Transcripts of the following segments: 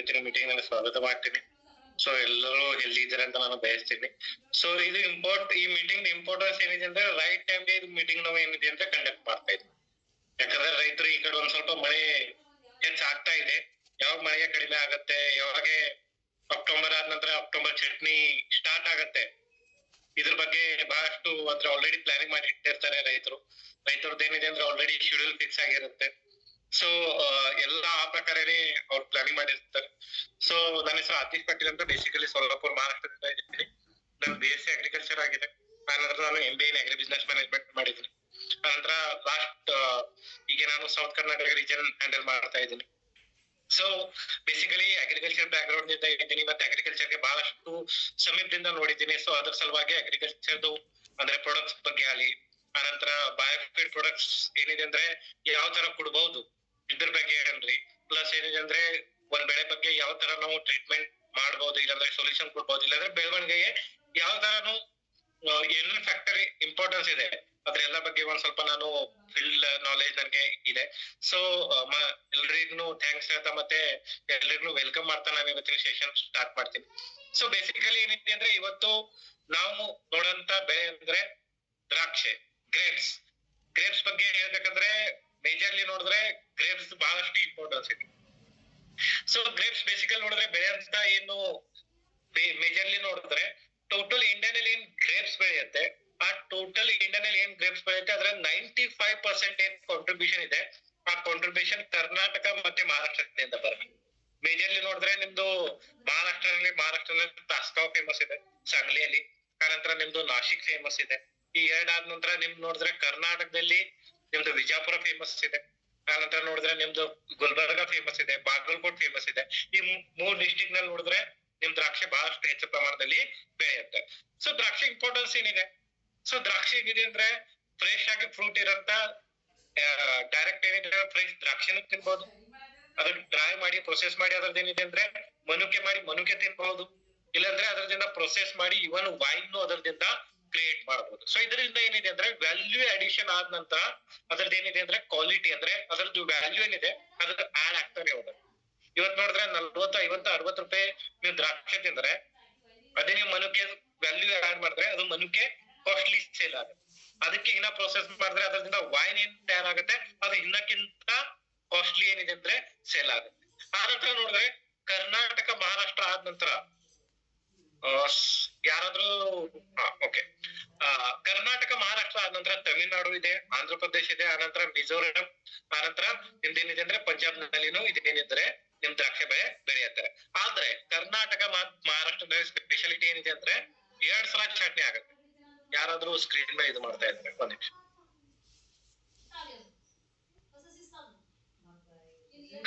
ಇವತ್ತಿನ ಮೀಟಿಂಗ್ನಲ್ಲಿ ಸ್ವಾಗತ ಮಾಡ್ತೀನಿ ಸೊ ಎಲ್ಲರೂ ಹೆಲ್ದಿ ಇದ್ದಾರೆ ಅಂತ ನಾನು ಬಯಸ್ತೀನಿ ಸೊ ಇದು ಇಂಪಾರ್ಟ್ ಈ ಮೀಟಿಂಗ್ ಇಂಪಾರ್ಟೆನ್ಸ್ ಏನಿದೆ ಅಂದ್ರೆ ರೈಟ್ ಟೈಮ್ಗೆ ಇದು ಮೀಟಿಂಗ್ ನಾವು ಏನಿದೆ ಅಂತ ಕಂಡಕ್ಟ್ ಮಾಡ್ತಾ ಇದ್ವಿ ಯಾಕಂದ್ರೆ ರೈತರು ಈ ಕಡೆ ಒಂದ್ ಸ್ವಲ್ಪ ಮಳೆ ಹೆಚ್ಚಾಗ್ತಾ ಇದೆ ಯಾವಾಗ ಮಳೆಗೆ ಕಡಿಮೆ ಆಗತ್ತೆ ಯಾವಾಗ ಅಕ್ಟೋಬರ್ ಆದ ನಂತರ ಅಕ್ಟೋಬರ್ ಚಟ್ನಿ ಸ್ಟಾರ್ಟ್ ಆಗತ್ತೆ ಇದ್ರ ಬಗ್ಗೆ ಬಹಳಷ್ಟು ಅಂದ್ರೆ ಆಲ್ರೆಡಿ ಪ್ಲಾನಿಂಗ್ ಮಾಡಿ ಇಟ್ಟಿರ್ತಾರೆ ರೈತರು ರೈತರದ್ದು ಏನಿದೆ ಅಂದ್ರೆ ಆಲ್ರೆಡಿ ಶೆಡ್ಯೂಲ್ ಫಿಕ್ಸ್ ಆಗಿರುತ್ತೆ ಸೊ ಎಲ್ಲ ಆ ಪ್ರಕಾರನೇ ಅವ್ರು ಪ್ಲಾನಿಂಗ್ ಮಾಡಿರ್ತಾರೆ. ಸೊ ನನ್ನ ಹೆಸರು ಆತೀಶ್ ಪಾಟೀಲ್ ಅಂತ ಬೇಸಿಕಲಿ ಸೊಲ್ಲಾಪುರ್ ಮಹಾರಾಷ್ಟ್ರದಿಂದ ಇದ್ದೀನಿ. ನಾನು ಬಿ ಎಸ್ ಸಿ ಅಗ್ರಿಕಲ್ಚರ್ ಆಗಿದೆ. ಆನಂತರ ನಾನು M B in agri business management ಮಾಡಿದ್ದೀನಿ. ಆನಂತರ ಲಾಸ್ಟ್ ಈಗ ನಾನು ಸೌತ್ ಕರ್ನಾಟಕ ರೀಜನ್ ಹ್ಯಾಂಡಲ್ ಮಾಡ್ತಾ ಇದ್ದೀನಿ. ಸೊ ಬೇಸಿಕಲಿ ಅಗ್ರಿಕಲ್ಚರ್ ಬ್ಯಾಕ್ ಗ್ರೌಂಡ್ನಿಂದ ಇದ್ದೀನಿ ಮತ್ತೆ ಅಗ್ರಿಕಲ್ಚರ್ಗೆ ಬಹಳಷ್ಟು ಸಮೀಪದಿಂದ ನೋಡಿದ್ದೀನಿ. ಸೊ ಅದ್ರ ಸಲುವಾಗಿ ಅಗ್ರಿಕಲ್ಚರ್ದು ಅಂದ್ರೆ ಪ್ರೊಡಕ್ಟ್ಸ್ ಬಗ್ಗೆ ಆಗಲಿ, ಆನಂತರ ಬಯೋಫಿಡ್ ಪ್ರೊಡಕ್ಟ್ಸ್ ಏನಿದೆ ಅಂದ್ರೆ ಯಾವ ತರ ಕೊಡ್ಬಹುದು ಇದ್ರ ಬಗ್ಗೆ ಏನ್ರಿ? ಪ್ಲಸ್ ಏನಿದೆ ಒಂದ್ ಬೆಳೆ ಬಗ್ಗೆ ಯಾವ ತರ ನಾವು ಟ್ರೀಟ್ಮೆಂಟ್ ಮಾಡ್ಬೋದು, ಇಲ್ಲಾಂದ್ರೆ ಸೊಲ್ಯೂಷನ್ ಕೊಡ್ಬೋದು, ಇಲ್ಲಾಂದ್ರೆ ಬೆಳವಣಿಗೆಗೆ ಯಾವ ತರನು ಏನ್ ಫ್ಯಾಕ್ಟರಿ ಇಂಪಾರ್ಟೆನ್ಸ್ ಇದೆ. ಅದ್ರ ಎಲ್ಲ ಬಗ್ಗೆ ಒಂದ್ ಸ್ವಲ್ಪ ನಾನು ಫೀಲ್ಡ್ ನಾಲೆಜ್ ನನಗೆ ಇದೆ. ಸೊ ಎಲ್ರಿಗೂ ಥ್ಯಾಂಕ್ಸ್ ಹೇಳ್ತಾ ಮತ್ತೆ ಎಲ್ರಿಗೂ ವೆಲ್ಕಮ್ ಮಾಡ್ತಾ ನಾನು ಇವತ್ತಿನ ಸೆಷನ್ ಸ್ಟಾರ್ಟ್ ಮಾಡ್ತೀನಿ ಸೊ ಬೇಸಿಕಲಿ ಏನಿದೆ ಅಂದ್ರೆ ಇವತ್ತು ನಾವು ನೋಡಂತ ಬೆಳೆ ಅಂದ್ರೆ ದ್ರಾಕ್ಷೆ ಗ್ರೇಪ್ಸ್ ಗ್ರೇಪ್ಸ್ ಬಗ್ಗೆ ಹೇಳ್ಬೇಕಂದ್ರೆ ಮೇಜರ್ಲಿ ನೋಡಿದ್ರೆ ಬಹಳಷ್ಟು ಇಂಪಾರ್ಟೆನ್ಸ್ ಇದೆ ಸೊ ಗ್ರೇಪ್ಸ್ ಬೇಸಿಕಲ್ ನೋಡಿದ್ರೆ ಬೆಳೆಯಂತ ಏನು ಮೇಜರ್ಲಿ ನೋಡಿದ್ರೆ ಟೋಟಲ್ ಇಂಡಿಯಾನಲ್ಲಿ ಏನ್ ಗ್ರೇಪ್ಸ್ ಬೆಳೆಯುತ್ತೆ, ಆ ಟೋಟಲ್ ಇಂಡಿಯಾನಲ್ಲಿ ಏನ್ ಗ್ರೇಪ್ಸ್ ಬೆಳೆಯುತ್ತೆ ಅದ್ರ ನೈಂಟಿ ಫೈವ್ ಪರ್ಸೆಂಟ್ ಏನ್ ಕಾಂಟ್ರಿಬ್ಯೂಷನ್ ಇದೆ, ಆ ಕಾಂಟ್ರಿಬ್ಯೂಷನ್ ಕರ್ನಾಟಕ ಮತ್ತೆ ಮಹಾರಾಷ್ಟ್ರದಿಂದ ಬರುತ್ತೆ. ಮೇಜರ್ಲಿ ನೋಡಿದ್ರೆ ನಿಮ್ದು ಮಹಾರಾಷ್ಟ್ರದಲ್ಲಿ ಮಹಾರಾಷ್ಟ್ರದಲ್ಲಿ ತಾಸ್ಕಾವ್ ಫೇಮಸ್ ಇದೆ, ಸಂಗ್ಲಿಯಲ್ಲಿ ಆನಂತರ ನಿಮ್ದು ನಾಶಿಕ್ ಫೇಮಸ್ ಇದೆ. ಈ ಎರಡ್ ಆದ ನಂತರ ನಿಮ್ ನೋಡಿದ್ರೆ ಕರ್ನಾಟಕದಲ್ಲಿ ನಿಮ್ದು ವಿಜಾಪುರ ಫೇಮಸ್ ಇದೆ. ಆನಂತರ ನೋಡಿದ್ರೆ ನಿಮ್ದು ಗುಲ್ಬರ್ಗ ಫೇಮಸ್ ಇದೆ, ಬಾಗಲಕೋಟ್ ಫೇಮಸ್ ಇದೆ. ಈ ಮೂರ್ ಡಿಸ್ಟಿಕ್ನಲ್ಲಿ ನೋಡಿದ್ರೆ ನಿಮ್ ದ್ರಾಕ್ಷಿ ಬಹಳಷ್ಟು ಹೆಚ್ಚು ಪ್ರಮಾಣದಲ್ಲಿ ಬೆಳೆಯುತ್ತೆ. ಸೊ ದ್ರಾಕ್ಷಿ ಇಂಪಾರ್ಟೆನ್ಸ್ ಏನಿದೆ? ಸೊ ದ್ರಾಕ್ಷಿ ಏನಿದೆ ಅಂದ್ರೆ ಫ್ರೆಶ್ ಆಗಿ ಫ್ರೂಟ್ ಇರಂತ ಡೈರೆಕ್ಟ್ ಏನಿದೆ ಫ್ರೆಶ್ ದ್ರಾಕ್ಷಿನೂ ತಿನ್ಬಹುದು ಅದನ್ನ ಡ್ರೈ ಮಾಡಿ ಪ್ರೊಸೆಸ್ ಮಾಡಿ ಅದ್ರದ್ದು ಏನಿದೆ ಅಂದ್ರೆ ಮನುಕೆ ಮಾಡಿ ಮನುಕೆ ತಿನ್ಬಹುದು ಇಲ್ಲಾಂದ್ರೆ ಅದ್ರದಿಂದ ಪ್ರೊಸೆಸ್ ಮಾಡಿ ಇವನ್ ವೈನ್ ಅದರದಿಂದ ಕ್ರಿಯೇಟ್ ಮಾಡಬಹುದು. ಸೊ ಇದರಿಂದ ಏನಿದೆ ಅಂದ್ರೆ ವ್ಯಾಲ್ಯೂ ಅಡಿಷನ್ ಆದ ನಂತರ ಅದ್ರದ್ದು ಏನಿದೆ ಅಂದ್ರೆ ಕ್ವಾಲಿಟಿ ಅಂದ್ರೆ ಅದರದ್ದು ವ್ಯಾಲ್ಯೂ ಏನಿದೆ ಅದ್ರ ಆಡ್ ಆಗ್ತಾನೆ ಹೋದ ಇವತ್ ನೋಡಿದ್ರೆ ನಲ್ವತ್ತು, ಐವತ್ತು, ಅರವತ್ತು ರೂಪಾಯಿ ನೀವು ದ್ರಾಕ್ಷಿ ತಿಂದ್ರೆ ಅದೇ ನೀವು ಮನುಕೆ ವ್ಯಾಲ್ಯೂ ಆಡ್ ಮಾಡಿದ್ರೆ ಅದು ಮನುಕೆ ಕಾಸ್ಟ್ಲಿ ಸೇಲ್ ಆಗುತ್ತೆ. ಅದಕ್ಕೆ ಇನ್ನ ಪ್ರೊಸೆಸ್ ಮಾಡಿದ್ರೆ ಅದರಿಂದ ವೈನ್ ಏನ್ ತಯಾರಾಗುತ್ತೆ ಅದು ಇನ್ನಕ್ಕಿಂತ ಕಾಸ್ಟ್ಲಿ ಏನಿದೆ ಅಂದ್ರೆ ಸೇಲ್ ಆಗುತ್ತೆ. ಆ ನಂತರ ನೋಡಿದ್ರೆ ಕರ್ನಾಟಕ, ಮಹಾರಾಷ್ಟ್ರ ಆದ ನಂತರ ಯಾರಾದ್ರೂ ಕರ್ನಾಟಕ, ಮಹಾರಾಷ್ಟ್ರ ಆದ ನಂತರ ತಮಿಳುನಾಡು ಇದೆ, ಆಂಧ್ರ ಪ್ರದೇಶ ಇದೆ ಆನಂತರ ಮಿಜೋರಾಂ ಆನಂತರ ನಿಮ್ದೇನಿದೆ ಅಂದ್ರೆ ಪಂಜಾಬ್ ನಲ್ಲಿನೂ ಇದೇನಿದ್ರೆ ನಿಮ್ ದ್ರಾಕ್ಷಿ ಬೆಳೆ ಬೆಳೆಯುತ್ತಾರೆ ಆದ್ರೆ ಕರ್ನಾಟಕ ಮಹಾರಾಷ್ಟ್ರದ ಸ್ಪೆಷಾಲಿಟಿ ಏನಿದೆ ಅಂದ್ರೆ ಎರಡ್ ಸಲ ಚಟ್ನಿ ಆಗುತ್ತೆ. ಯಾರಾದ್ರೂ ಸ್ಕ್ರೀನ್ ಮೇಲೆ ಇದು ಮಾಡ್ತಾ ಇದ್ದಾರೆ ಒಂದ್ ನಿಮಿಷ.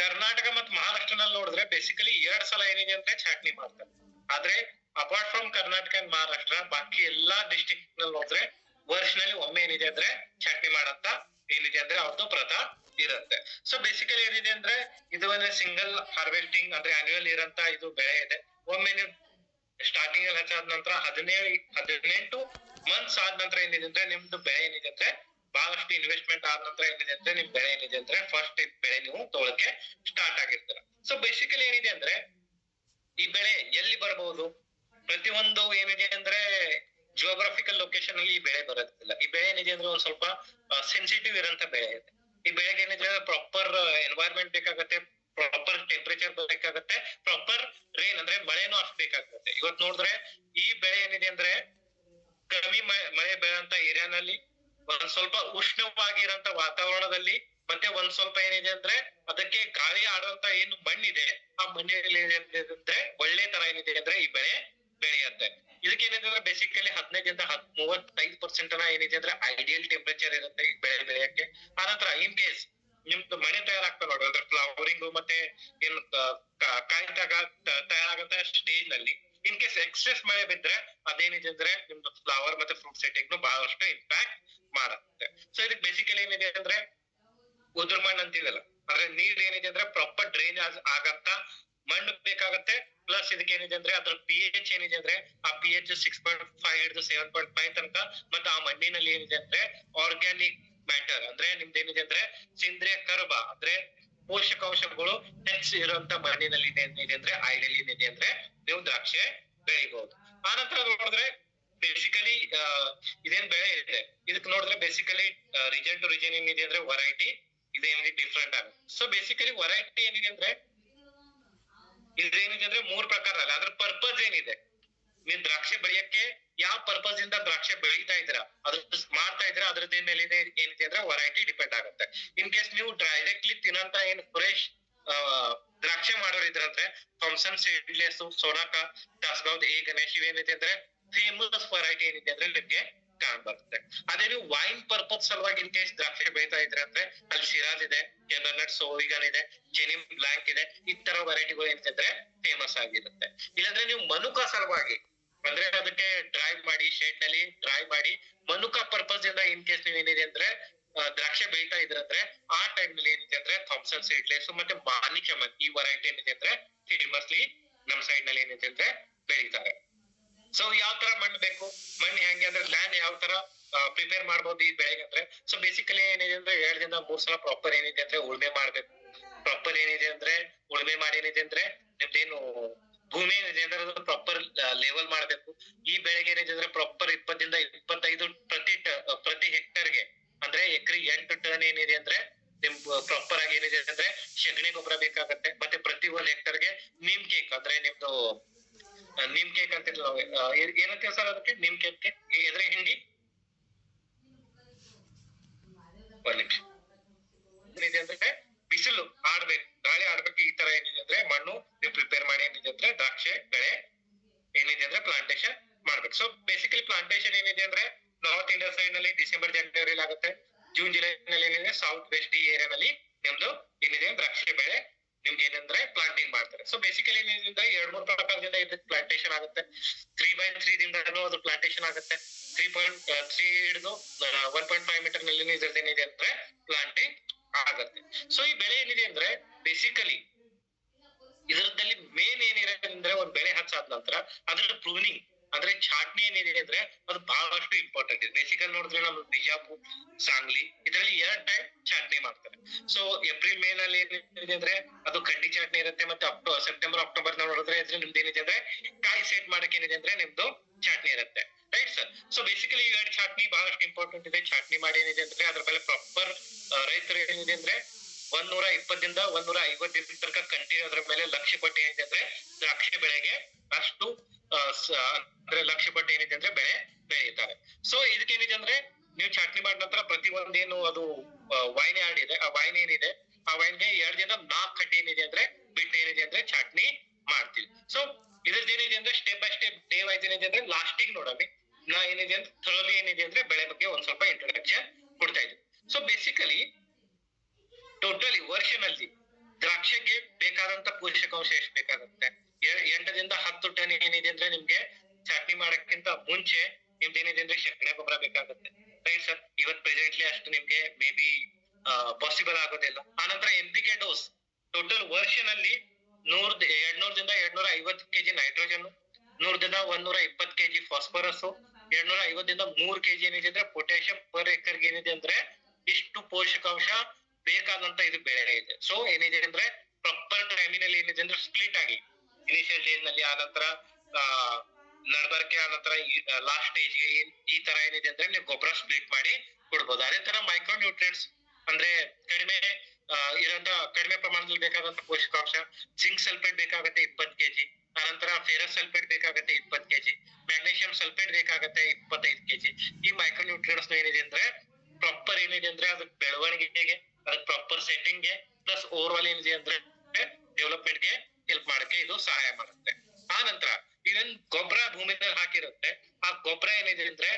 ಕರ್ನಾಟಕ ಮತ್ತು ಮಹಾರಾಷ್ಟ್ರನಲ್ಲಿ ನೋಡಿದ್ರೆ ಬೇಸಿಕಲಿ ಎರಡ್ ಸಲ ಏನಿದೆ ಅಂದ್ರೆ ಚಟ್ನಿ ಮಾಡ್ತಾರೆ. ಆದ್ರೆ apart from Karnataka and Maharashtra ಬಾಕಿ ಎಲ್ಲಾ ಡಿಸ್ಟಿಕ್ನಲ್ಲಿ ಹೋದ್ರೆ ವರ್ಷನಲ್ಲಿ ಒಮ್ಮೆ ಏನಿದೆ ಅಂದ್ರೆ ಚಟ್ನಿ ಮಾಡಂತ ಏನಿದೆ ಅಂದ್ರೆ ಅವ್ರದ್ದು ಪ್ರಥಾ ಇರುತ್ತೆ. ಸೊ ಬೇಸಿಕಲಿ ಏನಿದೆ ಅಂದ್ರೆ ಇದು ಒಂದು ಸಿಂಗಲ್ ಹಾರ್ವೆಸ್ಟಿಂಗ್ ಅಂದ್ರೆ ಆನ್ಯುವಲ್ ಇರಂತ ಇದು ಬೆಳೆ ಇದೆ. ಒಮ್ಮೆ ನೀವು ಸ್ಟಾರ್ಟಿಂಗ್ ಅಲ್ಲಿ ಹಚ್ಚಾದ ನಂತರ ಹದಿನೇಳು ಹದಿನೆಂಟು ಮಂತ್ಸ್ ಆದ ನಂತರ ಏನಿದೆ ಅಂದ್ರೆ ನಿಮ್ದು ಬೆಳೆ ಏನಿದೆ ಅಂದ್ರೆ ಬಹಳಷ್ಟು ಇನ್ವೆಸ್ಟ್ಮೆಂಟ್ ಆದ ನಂತರ ಏನಿದೆ ಅಂದ್ರೆ ನಿಮ್ ಬೆಳೆ ಏನಿದೆ ಅಂದ್ರೆ ಫಸ್ಟ್ ಬೆಳೆ ನೀವು ತೊಳಕೆ ಸ್ಟಾರ್ಟ್ ಆಗಿರ್ತೀರ. ಸೊ ಬೇಸಿಕಲಿ ಏನಿದೆ ಅಂದ್ರೆ ಈ ಬೆಳೆ ಎಲ್ಲಿ ಬರಬಹುದು ಪ್ರತಿಯೊಂದು ಏನಿದೆ ಅಂದ್ರೆ ಜಿಯೋಗ್ರಫಿಕಲ್ ಲೊಕೇಶನ್ ಅಲ್ಲಿ ಈ ಬೆಳೆ ಬರೋದಿಲ್ಲ. ಈ ಬೆಳೆ ಏನಿದೆ ಅಂದ್ರೆ ಒಂದ್ ಸ್ವಲ್ಪ ಸೆನ್ಸಿಟಿವ್ ಇರೋಂತ ಬೆಳೆ ಇದೆ. ಈ ಬೆಳೆಗೆ ಏನಿದೆ ಪ್ರಾಪರ್ ಎನ್ವೈರ್ಮೆಂಟ್ ಬೇಕಾಗತ್ತೆ ಪ್ರಾಪರ್ ಟೆಂಪರೇಚರ್ ಬೇಕಾಗತ್ತೆ ಪ್ರಾಪರ್ ರೇನ್ ಅಂದ್ರೆ ಮಳೆನೂ ಅಷ್ಟು ಬೇಕಾಗುತ್ತೆ ಇವತ್ ನೋಡಿದ್ರೆ ಈ ಬೆಳೆ ಏನಿದೆ ಅಂದ್ರೆ ಕಮ್ಮಿ ಮಳೆ ಬೆಳೆಯಂತ ಏರಿಯಾನಲ್ಲಿ ಒಂದ್ ಸ್ವಲ್ಪ ಉಷ್ಣವಾಗಿರಂತ ವಾತಾವರಣದಲ್ಲಿ ಮತ್ತೆ ಒಂದ್ ಸ್ವಲ್ಪ ಏನಿದೆ ಅಂದ್ರೆ ಅದಕ್ಕೆ ಗಾಳಿ ಆಡುವಂತ ಏನು ಮಣ್ಣಿದೆ, ಆ ಮಣ್ಣಿನಲ್ಲಿ ಏನಿದೆ ಅಂದ್ರೆ ಒಳ್ಳೆ ತರ ಏನಿದೆ ಅಂದ್ರೆ ಈ ಬೆಳೆ ಅಂದ್ರೆ ಬೇಸಿಕಲಿ ಹದಿನೈದರಿಂದ ಹತ್ ಮೂವತ್ತೈದು ಪರ್ಸೆಂಟ್ ಏನಿದೆ ಅಂದ್ರೆ ಐಡಿಯಲ್ ಟೆಂಪರೇಚರ್ ಇರುತ್ತೆ ಬೆಳೆ ಬೆಳೆಯಕ್ಕೆ. ಆನಂತರ ಇನ್ ಕೇಸ್ ನಿಮ್ದು ಮನೆ ತಯಾರಾಗ್ತಾ ನೋಡ್ರಿ ಅಂದ್ರೆ ಫ್ಲವರಿಂಗ್ ಮತ್ತೆ ಏನು ಕಾಯ್ತಾಗ ತಗ ತಯಾರಾಗಂತ ಸ್ಟೇಜ್ನಲ್ಲಿ. ಇನ್ ಕೇಸ್ ಎಕ್ಸೆಸ್ ಮಳೆ ಬಿದ್ರೆ ಅದೇನಿದೆ ಅಂದ್ರೆ ನಿಮ್ದು ಫ್ಲವರ್ ಮತ್ತೆ ಫ್ರೂಟ್ ಸೆಟ್ಟಿಂಗ್ ಬಹಳಷ್ಟು ಇಂಪ್ಯಾಕ್ಟ್ ಮಾಡುತ್ತೆ. ಸೊ ಇದಕ್ಕೆ ಬೇಸಿಕಲಿ ಏನಿದೆ ಅಂದ್ರೆ ಉದುರ್ ಮಣ್ಣು ಅಂತಿದಲ್ಲ ಅಂದ್ರೆ ನೀರ್ ಏನಿದೆ ಅಂದ್ರೆ ಪ್ರಾಪರ್ ಡ್ರೈನ್ ಆಗಂತ ಮಣ್ಣು ಬೇಕಾಗತ್ತೆ ಪ್ಲಸ್ ಇದಕ್ಕೆ ಏನಿದೆ ಅಂದ್ರೆ ಅದ್ರ ಪಿ ಎಚ್ ಏನಿದೆ ಅಂದ್ರೆ ಆ P H six point five ಹಿಡಿದು ಸೆವೆನ್ ಪಾಯಿಂಟ್ ಫೈವ್ ತನಕ ಮತ್ತೆ ಆ ಮಣ್ಣಿನಲ್ಲಿ ಏನಿದೆ ಅಂದ್ರೆ ಆರ್ಗ್ಯಾನಿಕ್ ಮ್ಯಾಟರ್ ಅಂದ್ರೆ ನಿಮ್ದು ಏನಿದೆ ಅಂದ್ರೆ ಸಿಂದ್ರಿಯ ಕರ್ಬ ಅಂದ್ರೆ ಪೋಷಕಾಂಶಗಳು ಹೆಚ್ಚು ಇರುವಂತ ಮಣ್ಣಿನಲ್ಲಿ ಏನಿದೆ ಅಂದ್ರೆ ಐಡಲ್ ಏನಿದೆ ಅಂದ್ರೆ ನೀವು ದ್ರಾಕ್ಷೆ ಬೆಳಿಬಹುದು ಆನಂತರ ನೋಡಿದ್ರೆ ಬೇಸಿಕಲಿ ಇದೇನ್ ಬೆಳೆ ಇದೆ. ಇದಕ್ಕೆ ನೋಡಿದ್ರೆ ಬೇಸಿಕಲಿ ರೀಜನ್ ಟು ರೀಜನ್ ಏನಿದೆ ಅಂದ್ರೆ ವೆರೈಟಿ ಇದೇನಿದೆ ಡಿಫ್ರೆಂಟ್ ಆಗುತ್ತೆ. ಸೊ ಬೇಸಿಕಲಿ ವೆರೈಟಿ ಏನಿದೆ ಅಂದ್ರೆ ಇದೇನಿದೆ ಅಂದ್ರೆ ಮೂರ್ ಪ್ರಕಾರ ಅಲ್ಲ ಅದ್ರ ಪರ್ಪಸ್ ಏನಿದೆ? ನೀವ್ ದ್ರಾಕ್ಷಿ ಬೆಳೆಯಕ್ಕೆ ಯಾವ ಪರ್ಪಸ್ ಇಂದ ದ್ರಾಕ್ಷಿ ಬೆಳೀತಾ ಇದ್ದೀರಾ? ಅದ್ರ ಮಾಡ್ತಾ ಇದ್ದೀರಾ? ಅದ್ರದ್ದು ಮೇಲೆ ಏನಿದೆ ಅಂದ್ರೆ ವೆರೈಟಿ ಡಿಪೆಂಡ್ ಆಗುತ್ತೆ. ಇನ್ ಕೇಸ್ ನೀವು ಡೈರೆಕ್ಟ್ಲಿ ತಿನ್ನಂತ ಏನ್ ಫ್ರೆಶ್ ದ್ರಾಕ್ಷಿ ಮಾಡೋರು ಇದ್ರಂದ್ರೆ ಥಾಮ್ಸನ್ ಸೀಡ್ಲೆಸ್ ಸೋನಾಕ ದಾಸ್ಗೌದ್ ಎ ಗಣೇಶ್ ಇವೇನಿದೆ ಅಂದ್ರೆ ಫೇಮಸ್ ವೆರೈಟಿ ಏನಿದೆ ಅಂದ್ರೆ ನಿಮ್ಗೆ ಬರುತ್ತೆ. ಅದೇ ನೀವು ವೈನ್ ಪರ್ಪಸ್ ಸಲುವಾಗಿ ಇನ್ ಕೇಸ್ ದ್ರಾಕ್ಷಿ ಬೆಳೀತಾ ಇದ್ರೆ ಅಂದ್ರೆ ಅಲ್ಲಿ ಶಿರಾಜ್ ಇದೆ ಕೆಬರ್ನೆಟ್ ಸೋವಿಗನ್ ಇದೆ ಚೆನಿಮ್ ಬ್ಲಾಂಕ್ ಇದೆ, ಈ ತರ ವೆರೈಟಿಗಳು ಏನಿದ್ರೆ ಫೇಮಸ್ ಆಗಿರುತ್ತೆ. ಇಲ್ಲಾಂದ್ರೆ ನೀವು ಮನುಕ ಸಲುವಾಗಿ ಅಂದ್ರೆ ಅದಕ್ಕೆ ಡ್ರೈ ಮಾಡಿ ಶೇಡ್ನಲ್ಲಿ ಡ್ರೈ ಮಾಡಿ, ಮನುಕ ಪರ್ಪಸ್ ಇಂದ ಇನ್ ಕೇಸ್ ನೀವು ಏನಿದೆ ಅಂದ್ರೆ ದ್ರಾಕ್ಷೆ ದ್ರಾಕ್ಷಿ ಬೆಳೀತಾ ಇದ್ರಂದ್ರೆ ಆ ಟೈಮ್ನಲ್ಲಿ ಏನಿದೆ ಅಂದ್ರೆ ಥಾಮ್ಸನ್ ಸೀಡ್ಲೆಸ್ ಮತ್ತೆ ಮಾನಿಕಮನ್ ಈ ವೆರೈಟಿ ಏನಿದೆ ಅಂದ್ರೆ ಫೇಮಸ್ಲಿ ನಮ್ ಸೈಡ್ನಲ್ಲಿ ಏನಿದೆ ಅಂದ್ರೆ ಬೆಳೀತಾರೆ. ಸೊ ಯಾವ ತರ ಮಣ್ಣು ಬೇಕು? ಮಣ್ಣು ಹೆಂಗೆ ಅಂದ್ರೆ ಲ್ಯಾಂಡ್ ಯಾವ ತರ ಪ್ರಿಪೇರ್ ಮಾಡ್ಬೋದು ಈ ಬೆಳೆಗೆ ಅಂದ್ರೆ? ಸೊ ಬೇಸಿಕಲಿ ಏನಿದೆ ಅಂದ್ರೆ ಎರಡರಿಂದ ಮೂರ್ ಸಲ ಪ್ರಾಪರ್ ಏನಿದೆ ಅಂದ್ರೆ ಉಳುಮೆ ಮಾಡ್ಬೇಕು. ಪ್ರಾಪರ್ ಏನಿದೆ ಅಂದ್ರೆ ಉಳುಮೆ ಮಾಡಿ ಏನಿದೆ ಅಂದ್ರೆ ನಿಮ್ದೇನು ಭೂಮಿ ಏನಿದೆ ಅಂದ್ರೆ ಅದು ಪ್ರಾಪರ್ ಲೆವೆಲ್ ಮಾಡ್ಬೇಕು. ಈ ಬೆಳೆಗೆ ಏನಿದೆ ಅಂದ್ರೆ ಪ್ರಾಪರ್ ಇಪ್ಪತ್ತಿಂದ ಇಪ್ಪತ್ತೈದು ಪ್ರತಿ ಪ್ರತಿ ಹೆಕ್ಟರ್ಗೆ ಅಂದ್ರೆ ಎಕರೆ ಎಂಟು ಟನ್ ಏನಿದೆ ಅಂದ್ರೆ ನಿಮ್ ಪ್ರಾಪರ್ ಆಗಿ ಏನಿದೆ ಅಂದ್ರೆ ಸಗಣಿ ಗೊಬ್ಬರ ಬೇಕಾಗತ್ತೆ. ಮತ್ತೆ ಪ್ರತಿ ಒಂದ್ ಹೆಕ್ಟರ್ಗೆ ನೀಮ್ ಕೇಕ್ ಅಂದ್ರೆ ನಿಮ್ದು ನೀಮ್ ಕೇಕ್ ಅಂತ ಏನಂತೀವಿ ಸರ್ ಅದಕ್ಕೆ? ನಿಮ್ ಕೇಕ್ ಎದ್ರೆ ಹಿಂಡಿ? ಏನಿದೆ ಬಿಸಿಲು, ಆಡ್ಬೇಕು. ಗಾಳಿ ಆಡ್ಬೇಕು ಈ ತರ ಏನಿದೆ ಅಂದ್ರೆ ಮಣ್ಣು, ನೀವು ಪ್ರಿಪೇರ್ ಮಾಡಿ ಏನಿದೆ ಅಂದ್ರೆ ದ್ರಾಕ್ಷಿ ಬೆಳೆ ಏನಿದೆ ಅಂದ್ರೆ ಪ್ಲಾಂಟೇಶನ್ ಮಾಡ್ಬೇಕು. ಸೊ ಬೇಸಿಕಲಿ ಪ್ಲಾಂಟೇಶನ್ ಏನಿದೆ ಅಂದ್ರೆ ನಾರ್ತ್ ಇಂಡಿಯಾ ಸೈಡ್ನಲ್ಲಿ ಡಿಸೆಂಬರ್ ಜನವರಿ ಆಗುತ್ತೆ. ಜೂನ್ ಜುಲೈ ನಲ್ಲಿ ಏನಿದೆ ಸೌತ್ ವೆಸ್ಟ್ ಈ ಏರಿಯಾ ನಲ್ಲಿ ನಿಮ್ದು ಏನಿದೆ, ದ್ರಾಕ್ಷಿ ಬೆಳೆ. ನಿಮ್ಗೆ ಏನಂದ್ರೆ ಪ್ಲಾಂಟಿಂಗ್ ಮಾಡ್ತಾರೆ. ಸೊ ಬೇಸಿಕಲಿ ಏನಿದೆ ಎರಡ್, ಮೂರ್ ಪ್ರಕಾರದಿಂದ ಇದಕ್ಕೆ ಪ್ಲಾಂಟೇಶನ್ ಆಗುತ್ತೆ. ತ್ರೀ ಬೈ ತ್ರೀ ದಿಂದನೂ ಅದು ಪ್ಲಾಂಟೇಶನ್ ಆಗುತ್ತೆ. ತ್ರೀ ಪಾಯಿಂಟ್ ತ್ರೀ ಹಿಡಿದು ಒನ್ ಪಾಯಿಂಟ್ ಫೈವ್ ಮೀಟರ್ನಲ್ಲಿ ಇದ್ರದ್ದು ಏನಿದೆ ಅಂದ್ರೆ ಪ್ಲಾಂಟಿಂಗ್ ಆಗುತ್ತೆ. ಸೊ ಈ ಬೆಳೆ ಏನಿದೆ ಅಂದ್ರೆ ಬೇಸಿಕಲಿ ಇದರದಲ್ಲಿ ಮೇನ್ ಏನಿದೆ ಅಂದ್ರೆ ಒಂದ್ ಬೆಳೆ ಹಚ್ಚಾದ ನಂತರ ಅದ್ರ ಪ್ರೂನಿಂಗ್ ಅಂದ್ರೆ ಚಾಟ್ನಿ ಏನಿದೆ ಅಂದ್ರೆ ಅದು ಬಹಳಷ್ಟು ಇಂಪಾರ್ಟೆಂಟ್ ಇದೆ. ಬೇಸಿಕಲ್ ನೋಡಿದ್ರೆ ನಮ್ಮ ಬಿಜಾಪುರ್, ಸಾಂಗ್ಲಿ ಇದರಲ್ಲಿ ಎರಡ್ ಟೈಪ್ ಚಾಟ್ನಿ ಮಾಡ್ತಾರೆ ಸೊ ಏಪ್ರಿಲ್ ಮೇ ನಲ್ಲಿ ಏನಿದೆ ಅಂದ್ರೆ ಅದು ಕಡ್ಡಿ ಚಾಟ್ನಿ ಇರುತ್ತೆ ಮತ್ತೆ ಅಕ್ಟೋಬರ್ ಸೆಪ್ಟೆಂಬರ್ ಅಕ್ಟೋಬರ್ ನೋಡಿದ್ರೆ ಇದ್ರೆ ನಿಮ್ದು ಏನಿದೆ ಅಂದ್ರೆ ಕಾಯಿ ಸೆಟ್ ಮಾಡಕ್ ಏನಿದೆ ಅಂದ್ರೆ ನಿಮ್ದು ಚಾಟ್ನಿ ಇರುತ್ತೆ ರೈಟ್ ಸರ್ ಸೊ ಬೇಸಿಕಲಿ ಎರಡು ಚಾಟ್ನಿ ಬಹಳಷ್ಟು ಇಂಪಾರ್ಟೆಂಟ್ ಇದೆ ಚಾಟ್ನಿ ಮಾಡಿ ಏನಿದೆ ಅಂದ್ರೆ ಅದ್ರ ಮೇಲೆ ಪ್ರಾಪರ್ ರೈತರು ಏನಿದೆ ಅಂದ್ರೆ ಒಂದ್ ನೂರ ಇಪ್ಪತ್ತರಿಂದ ಒಂದ್ ನೂರ ಐವತ್ತು ದಿನ ತನಕ ಕಂಟಿನ್ಯೂ ಅದ್ರ ಮೇಲೆ ಲಕ್ಷ್ಯ ಪಟ್ಟು ಏನಿದೆ ಅಂದ್ರೆ ದ್ರಾಕ್ಷಿ ಬೆಳೆಗೆ ಅಷ್ಟು ಆ, ಸ- ಅಂದ್ರೆ ಲಕ್ಷ್ಯ ಪಟ್ಟು ಏನಿದೆ ಅಂದ್ರೆ ಬೆಳೆ ಬೆಳೆಯುತ್ತಾರೆ ಸೊ ಇದಕ್ಕೇನಿದೆ ಅಂದ್ರೆ ನೀವು ಚಟ್ನಿ ಮಾಡಿದ ನಂತರ ಪ್ರತಿ ಒಂದೇನು ಅದು ವೈನ್ ಯಾರ್ಡ್ ಇದೆ ಆ ವೈನ್ ಏನಿದೆ, ಆ ವೈನ್ಗೆ ಎರಡರಿಂದ ನಾಲ್ಕು ಕಡ್ಡಿ ಏನಿದೆ ಅಂದ್ರೆ ಬಿಟ್ಟು ಏನಿದೆ ಅಂದ್ರೆ ಚಟ್ನಿ ಮಾಡ್ತೀವಿ. ಸೊ ಇದ್ರದ್ದು ಏನಿದೆ ಅಂದ್ರೆ step by step day wise ಏನಿದೆ ಅಂದ್ರೆ ಲಾಸ್ಟಿಗೆ ನೋಡಮ್ಮಿ ನಾ ಏನಿದೆ ಅಂದ್ರೆ ಏನಿದೆ ಅಂದ್ರೆ ಬೆಳೆ ಬಗ್ಗೆ ಒಂದ್ ಸ್ವಲ್ಪ ಇಂಟ್ರಡಕ್ಷನ್ ಕೊಡ್ತಾ ಇದ್ವಿ. ಸೊ ಬೇಸಿಕಲಿ ಟೋಟಲಿ ವರ್ಷನಲ್ಲಿ ದ್ರಾಕ್ಷಿಗೆ ಬೇಕಾದಂತ ಪೋಷಕಾಂಶ ಎಷ್ಟು ಬೇಕಾಗುತ್ತೆ? ಎಂಟರಿಂದ ಹತ್ತು ಟನ್ ಏನಿದೆ ಅಂದ್ರೆ ನಿಮ್ಗೆ ಚಟ್ನಿ ಮಾಡಕ್ಕಿಂತ ಮುಂಚೆ ನಿಮ್ದು ಏನಿದೆ ಅಂದ್ರೆ ಶೆಕಡೆ ಗೊಬ್ಬರ ಬೇಕಾಗುತ್ತೆ. ರೈಟ್ ಸರ್ ಇವತ್ ಪ್ರೆಸೆಂಟ್ಲಿ ಅಷ್ಟು ನಿಮ್ಗೆ ಮೇ ಬಿ ಪಾಸಿಬಲ್ ಆಗೋದಿಲ್ಲ. ಆನಂತರ N P K dose total ವರ್ಷನಲ್ಲಿ ನೂರ್ ಎರಡ್ನೂರದಿಂದ ಎರಡ್ನೂರ ಐವತ್ತು ಕೆಜಿ ನೈಟ್ರೋಜನ್ ನೂರದಿಂದ ಒಂದೂರ ಇಪ್ಪತ್ತು ಕೆಜಿ ಫಾಸ್ಫರಸ್ ಎರಡ್ನೂರ ಐವತ್ತರಿಂದ ಮೂರ್ ಕೆಜಿ ಏನಿದೆ ಅಂದ್ರೆ ಪೊಟ್ಯಾಷಿಯಂ ಪರ್ ಎಕರ್ಗೆ ಏನಿದೆ ಅಂದ್ರೆ ಇಷ್ಟು ಪೋಷಕಾಂಶ ಬೇಕಾದಂತ ಇದು ಬೆಳೆ ಇದೆ. ಸೊ ಏನಿದೆ ಅಂದ್ರೆ ಪ್ರಾಪರ್ ಟೈಮಿನಲ್ಲಿ ಏನಿದೆ ಅಂದ್ರೆ ಸ್ಪ್ಲಿಟ್ ಆಗಿ. ಇನಿಷಿಯಲ್ ಡೇಸ್ನಲ್ಲಿ ಆನಂತರ ನಡಬರ್ಕೆ ಆನಂತರ ಲಾಸ್ಟ್ ಸ್ಟೇಜ್ಗೆ ಈ ತರ ಏನಿದೆ ಅಂದ್ರೆ ನೀವು ಗೊಬ್ಬರ ಸ್ಪ್ಲಿಟ್ ಮಾಡಿ ಕೊಡ್ಬೋದು. ಅದೇ ತರ ಮೈಕ್ರೋ ನ್ಯೂಟ್ರಿಯೆಂಟ್ಸ್ ಅಂದ್ರೆ ಕಡಿಮೆ ಇರೋಂತ ಕಡಿಮೆ ಪ್ರಮಾಣದಲ್ಲಿ ಬೇಕಾದಂತ ಪೋಷಕಾಂಶ ಜಿಂಕ್ ಸಲ್ಫೇಟ್ ಬೇಕಾಗತ್ತೆ ಇಪ್ಪತ್ ಕೆಜಿ ಆನಂತರ ಫೇರಸ್ ಸಲ್ಫೇಟ್ ಬೇಕಾಗುತ್ತೆ ಇಪ್ಪತ್ ಕೆಜಿ ಮ್ಯಾಗ್ನೀಷಿಯಂ ಸಲ್ಫೇಟ್ ಬೇಕಾಗುತ್ತೆ ಇಪ್ಪತ್ತೈದು ಕೆಜಿ ಈ ಮೈಕ್ರೋ ನ್ಯೂಟ್ರಿಯೆಂಟ್ಸ್ ಏನಿದೆ ಅಂದ್ರೆ ಪ್ರಾಪರ್ ಏನಿದೆ ಅಂದ್ರೆ ಅದ್ ಬೆಳವಣಿಗೆಗೆ ಅದಕ್ಕೆ ಪ್ರಾಪರ್ ಸೆಟ್ಟಿಂಗ್ಗೆ ಪ್ಲಸ್ ಓವರ್ ಆಲ್ ಏನಿದೆ ಅಂದ್ರೆ ಡೆವಲಪ್ಮೆಂಟ್ಗೆ ಹೆಲ್ಪ್ ಮಾಡಕ್ಕೆ ಇದು ಸಹಾಯ ಮಾಡುತ್ತೆ. ನಂತರ ಇವನ್ ಭೂಮಿ ಮೇಲೆ ಹಾಕಿರುತ್ತೆ. ಆ ಗೊಬ್ಬರ ಏನಿದೆ ಅಂದ್ರೆ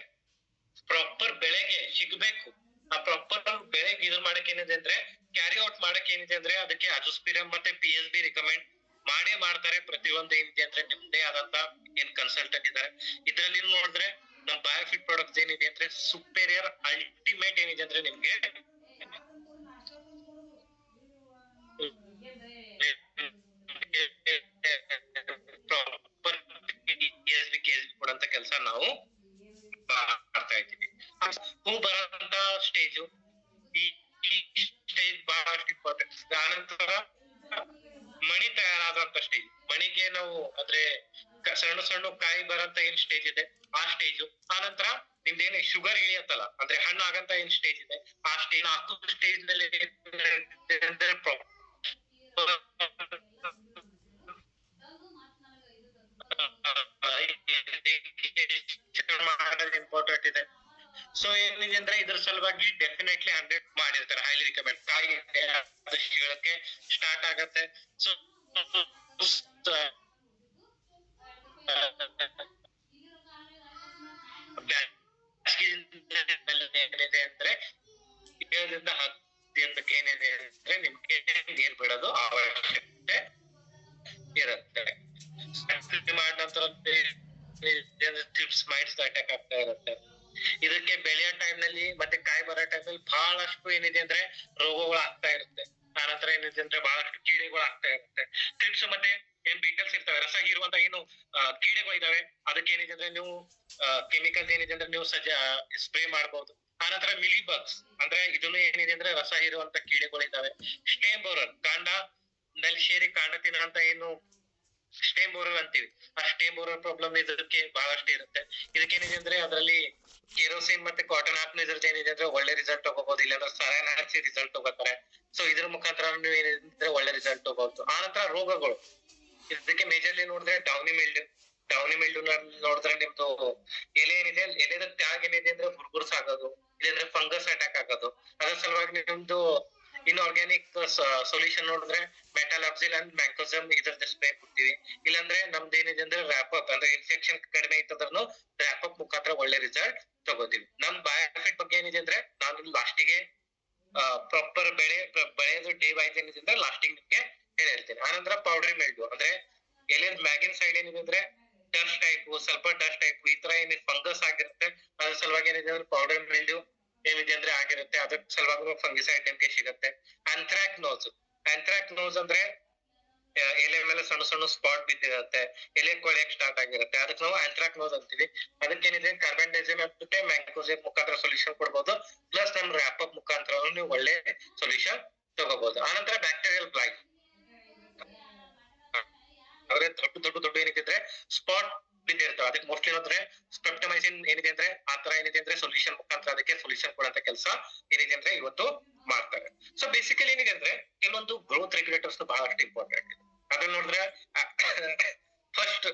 ಪ್ರಾಪರ್ ಬೆಳೆಗೆ ಸಿಗ್ಬೇಕು. ಆ ಪ್ರಾಪರ್ ಬೆಳೆಗೆ ಇದು ಮಾಡಕ್ ಏನಿದೆ ಅಂದ್ರೆ ಕ್ಯಾರಿ ಔಟ್ ಮಾಡಕ್ ಏನಿದೆ ಅಂದ್ರೆ ಅದಕ್ಕೆ ಅಜುಸ್ಪಿರಮ್ ಮತ್ತೆ ಪಿ ಎಸ್ ಬಿ ರಿಕಮೆಂಡ್ ಮಾಡೇ ಮಾಡ್ತಾರೆ ಪ್ರತಿಯೊಂದು ಏನಿದೆ ಅಂದ್ರೆ ನಿಮ್ದೇ ಆದಂತ ಏನ್ ಕನ್ಸಲ್ಟೆಂಟ್ ಇದ್ದಾರೆ. ಇದ್ರಲ್ಲಿ ನೋಡಿದ್ರೆ ನಮ್ ಬಯೋಫಿಟ್ ಪ್ರಾಡಕ್ಟ್ ಏನಿದೆ ಅಂದ್ರೆ ಸುಪೀರಿಯರ್ ಅಲ್ಟಿಮೇಟ್ ಏನಿದೆ ಅಂದ್ರೆ ನಿಮ್ಗೆ ಪ್ರಾಪರ್ ಎಸ್ ಬಿ ಕೆ ಕೊಡಂತ ಕೆಲಸ ನಾವು ಮಾಡ್ತಾ ಇದ್ದೀವಿ. ಹೂ ಬರೋಂತ ಸ್ಟೇಜು ಈ ಸ್ಟೇಜ್ ಬಹಳ ಇಂಪಾರ್ಟೆಂಟ್ ಆನಂತರ ಆದಂತ ಸ್ಟೇಜ್ ಮಣಿಗೆ ನಾವು ಅಂದ್ರೆ ಸಣ್ಣ ಸಣ್ಣ ಕಾಯಿ ಬರಂತ ಏನ್ ಸ್ಟೇಜ್ ಇದೆ? ಆ ಸ್ಟೇಜು ಆನಂತರ ನಂತರ ನಿಮ್ದೇನು ಶುಗರ್ ಇಳಿಯತ್ತಲ್ಲ? ಅಂದ್ರೆ ಹಣ್ಣು ಆಗಂತ ಏನ್ ಸ್ಟೇಜ್ ಇದೆ? ಆ ಸ್ಟೇಜ್ ನಾಲ್ಕು ಸ್ಟೇಜ್ನಲ್ಲಿ ಏನಿದೆ pro- ಇಂಪಾರ್ಟೆಂಟ್ ಇದೆ. ಸೊ ಏನಿದೆ ಅಂದ್ರೆ ಇದ್ರ ಸಲುವಾಗಿ ಡೆಫಿನೆಟ್ಲಿ ಹಂಡ್ರೆಡ್ ಮಾಡಿರ್ತಾರೆ ಹೈಲಿ ರಿಕಮೆಂಡ್ ಶೀಳಕ್ಕೆ ಸ್ಟಾರ್ಟ್ ಆಗತ್ತೆ. ಸೊ ಏನಿದೆ ಅಂದ್ರೆ, ಏಳರಿಂದ ಹತ್ತು ಏನಿದೆ ಅಂದ್ರೆ ನಿಮ್ಗೆ ನೀರ್ ಬಿಡೋದು ಏನಿದೆ ಇರುವಂತ ಕೀಡೆಗಳಿದ್ದಾವೆ. ಸ್ಟೇಮ್ ಬೋರರ್ ಕಾಂಡ, ನಲ್ಲಿ ಸೇರಿ ಕಾಂಡ ತಿನ್ನಂತ ಏನು ಸ್ಟೇಮ್ ಬೋರರ್ ಅಂತೀವಿ. ಆ ಸ್ಟೇಮ್ ಬೋರರ್ ಪ್ರಾಬ್ಲಮ್ ಇದಕ್ಕೆ ಬಹಳಷ್ಟು ಇರುತ್ತೆ. ಇದಕ್ಕೇನಿದೆ ಅಂದ್ರೆ ಅದರಲ್ಲಿ ಕೆರೋಸಿನ್ ಮತ್ತೆ ಕಾಟನ್ ಆಪ್ ಇದ್ರದ್ದು ಏನಿದೆ ಅಂದ್ರೆ ಒಳ್ಳೆ ರಿಸಲ್ಟ್ ತಗೋಬಹುದು ಇಲ್ಲಾಂದ್ರೆ ಸರಾಯನ ಹಾಕಿ ರಿಸಲ್ಟ್ ತಗೋತಾರೆ. ಸೊ ಇದ್ರ ಮುಖಾಂತರ ನೀವು ಏನಿದ್ರೆ ಒಳ್ಳೆ ರಿಸಲ್ಟ್ ತಗೋಬಹುದು ನಂತರ ರೋಗಗಳು. ಇದಕ್ಕೆ ಮೇಜರ್ಲಿ ನೋಡಿದ್ರೆ ಡೌನಿ ಮಿಲ್ಡ್ ಡೌನಿ ಮಿಲ್ಡ್ ನೋಡಿದ್ರೆ ನಿಮ್ದು ಎಲೆ ಏನಿದೆ ಎಲೆದ ತ್ಯಾಗ ಏನಿದೆ ಅಂದ್ರೆ ಬುರ್ಬುರ್ಸ್ ಆಗೋದು, ಇಲ್ಲಾಂದ್ರೆ ಫಂಗಸ್ ಅಟ್ಯಾಕ್ ಆಗೋದು. ಅದ್ರ ಸಲುವಾಗಿ ನಿಮ್ದು ಇನ್ಆರ್ಗ್ಯಾನಿಕ್ ಸೊಲ್ಯೂಷನ್ ನೋಡಿದ್ರೆ ಮೆಟಾಲಾಕ್ಸಿಲ್ ಅಂಡ್ ಮ್ಯಾಂಕೋಸಮ್ ಇದ್ರದ್ದು ಸ್ಪ್ರೇ ಕೊಡ್ತೀವಿ. ಇಲ್ಲಾಂದ್ರೆ ನಮ್ದು ಏನಿದೆ ಅಂದ್ರೆ ರ್ಯಾಪಪ್ ಅಂದ್ರೆ ಇನ್ಫೆಕ್ಷನ್ ಕಡಿಮೆ ಇತ್ತಂದ್ರೂ ರ್ಯಾಪಪ್ ಮುಖಾಂತರ ಒಳ್ಳೆ ರಿಸಲ್ಟ್ ತಗೋತೀವಿ. ನಮ್ ಬಯೋಫಿಟ್ ಬಗ್ಗೆ ಏನಿದೆ ಅಂದ್ರೆ ನಾನು ಲಾಸ್ಟಿಗೆ ಪ್ರಾಪರ್ ಬೆಳೆ ಬೆಳೆಯೋದು ಡೇ ವೈಸ್ ಏನಿದೆ ಅಂದ್ರೆ ಲಾಸ್ಟಿಂಗ್ ನಿಮ್ಗೆ ಹೇಳಿರ್ತೀನಿ ಆನಂತರ ಪೌಡ್ರಿ ಮೆಲ್ಡು ಅಂದ್ರೆ ಎಲೆ ಮ್ಯಾಗಿನ್ ಸೈಡ್ ಏನಿದೆ ಅಂದ್ರೆ ಡಸ್ಟ್ ಟೈಪ್, ಸ್ವಲ್ಪ ಡಸ್ಟ್ ಟೈಪ್, ಈ ತರ ಏನಿದೆ, ಫಂಗಸ್ ಆಗಿರುತ್ತೆ. ಅದ್ರ ಸಲುವಾಗಿ ಏನಿದೆ ಅಂದ್ರೆ ಪೌಡರ್ ಮಿಲ್ಡ್ಯೂ ಏನಿದೆ ಅಂದ್ರೆ ಆಗಿರುತ್ತೆ. ಅದ್ರ ಸಲುವಾಗಿ ಫಂಗಿಸೈಡ್ ನಿಮ್ಗೆ ಸಿಗುತ್ತೆ ಅಂಥ್ರಾಕ್ ನೋಸ್ ಅಂಥ್ರಾಕ್ ನೋಸ್ ಅಂದ್ರೆ ಎಲೆ ಮೇಲೆ ಸಣ್ಣ ಸಣ್ಣ ಸ್ಪಾಟ್ ಬಿದ್ದಿರುತ್ತೆ. ಎಲೆ ಕೊಳೆಯಕ್ ಸ್ಟಾರ್ಟ್ ಆಗಿರುತ್ತೆ. ಅದಕ್ಕೆ ನಾವು ಆಂಥ್ರಾಕ್ ನೋಸ್ ಅಂತೀವಿ. ಅದಕ್ಕೇನಿದೆ ಕಾರ್ಬನ್ ಡೈಸಿಮ್ ಹಾಕ್ಬಿಟ್ಟೆ ಮ್ಯಾಂಕೋಸಿಮ್ ಮುಖಾಂತರ ಸೊಲ್ಯೂಷನ್ ಕೊಡ್ಬೋದು. ಪ್ಲಸ್ ನಮ್ ಅಪ್ ಮುಖಾಂತರ ನೀವು ಒಳ್ಳೆ ಸೊಲ್ಯೂಷನ್ ತಗೋಬಹುದು ಆನಂತರ ಬ್ಯಾಕ್ಟೀರಿಯಲ್ ಬ್ಲೈಟ್ ಅಂದ್ರೆ ದೊಡ್ಡ ದೊಡ್ಡ ದೊಡ್ಡ ಏನಿದೆ ಸ್ಪಾಟ್ ಇರ್ತವೆ. ಅದಕ್ಕೆ ಮೋಸ್ಟ್ಲಿ ಏನಂದ್ರೆ ಸ್ಪೆಪ್ಟಮೈಸಿನ್ ಏನಿದೆ ಅಂದ್ರೆ ಆ ತರ ಏನಿದೆ ಅಂದ್ರೆ ಸೊಲ್ಯೂಷನ್ ಮುಖಾಂತರ ಅದಕ್ಕೆ ಸೊಲ್ಯೂಷನ್ ಕೊಡಂತ ಕೆಲಸ ಏನಿದೆ ಅಂದ್ರೆ ಇವತ್ತು ಮಾಡ್ತಾರೆ. ಸೊ ಬೇಸಿಕಲಿ ಏನಿದೆ ಅಂದ್ರೆ ಕೆಲವೊಂದು ಗ್ರೋತ್ ರೆಗ್ಯುಲೇಟರ್ಸ್ ಬಹಳಷ್ಟು ಇಂಪಾರ್ಟೆಂಟ್ ಅದನ್ನ ನೋಡಿದ್ರೆ ಫಸ್ಟ್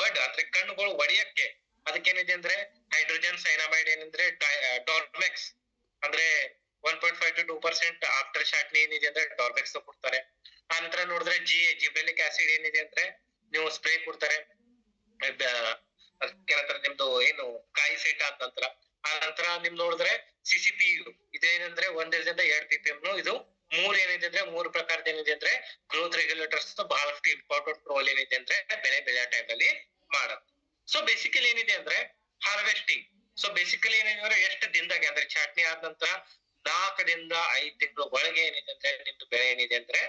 ಬಡ್ ಅಂದ್ರೆ ಕಣ್ಣುಗಳು ಒಡೆಯಕ್ಕೆ ಅದಕ್ಕೇನಿದೆ ಅಂದ್ರೆ ಹೈಡ್ರೋಜನ್ ಸೈನಾಮೈಡ್ ಏನಂದ್ರೆ ಡಾರ್ಮೆಕ್ಸ್ ಅಂದ್ರೆ one point five to two percent after ಶಾಟ್ನಿ ಏನಿದೆ ಅಂದ್ರೆ ಡಾರ್ಮೆಕ್ಸ್ ಕೊಡ್ತಾರೆ. ಆ ನಂತರ ನೋಡಿದ್ರೆ ಜಿ ಜಿಬೆಲಿಕ್ ಆಸಿಡ್ ಏನಿದೆ ಅಂದ್ರೆ ನೀವು ಸ್ಪ್ರೇ ಕೊಡ್ತಾರೆ. ಕೆಲತರ ನಿಮ್ದು ಏನು ಕಾಯಿ ಸೆಟ್ ಆದ ನಂತರ. ಆ ನಂತರ ನಿಮ್ ನೋಡಿದ್ರೆ ಸಿಸಿಪಿ ಇದೇನಂದ್ರೆ ಒಂದರಿಂದ ಎರಡ್ ಪಿ ಪಿ ಎಂ ಇದು ಮೂರ್ ಏನಿದೆ ಅಂದ್ರೆ ಮೂರ್ ಪ್ರಕಾರದ ಏನಿದೆ ಅಂದ್ರೆ ಗ್ರೋತ್ ರೆಗ್ಯುಲೇಟರ್ಸ್ ಬಹಳಷ್ಟು ಇಂಪಾರ್ಟೆಂಟ್ ರೋಲ್ ಏನಿದೆ ಅಂದ್ರೆ ಬೆಳೆ ಬೆಳೆಯೋ ಟೈಮ್ ಅಲ್ಲಿ ಮಾಡುತ್ತೆ ಸೊ ಬೇಸಿಕಲಿ ಏನಿದೆ ಅಂದ್ರೆ ಹಾರ್ವೆಸ್ಟಿಂಗ್ ಸೊ ಬೇಸಿಕಲಿ ಏನಿದೆ ಅಂದ್ರೆ ಎಷ್ಟು ದಿನದಾಗೆ ಅಂದ್ರೆ ಚಟ್ನಿ ಆದ ನಂತರ ನಾಲ್ಕರಿಂದ ಐದ್ ತಿಂಗಳು ಒಳಗೆ ಏನಿದೆ ಅಂದ್ರೆ ನಿಮ್ದು ಬೆಳೆ ಏನಿದೆ ಅಂದ್ರೆ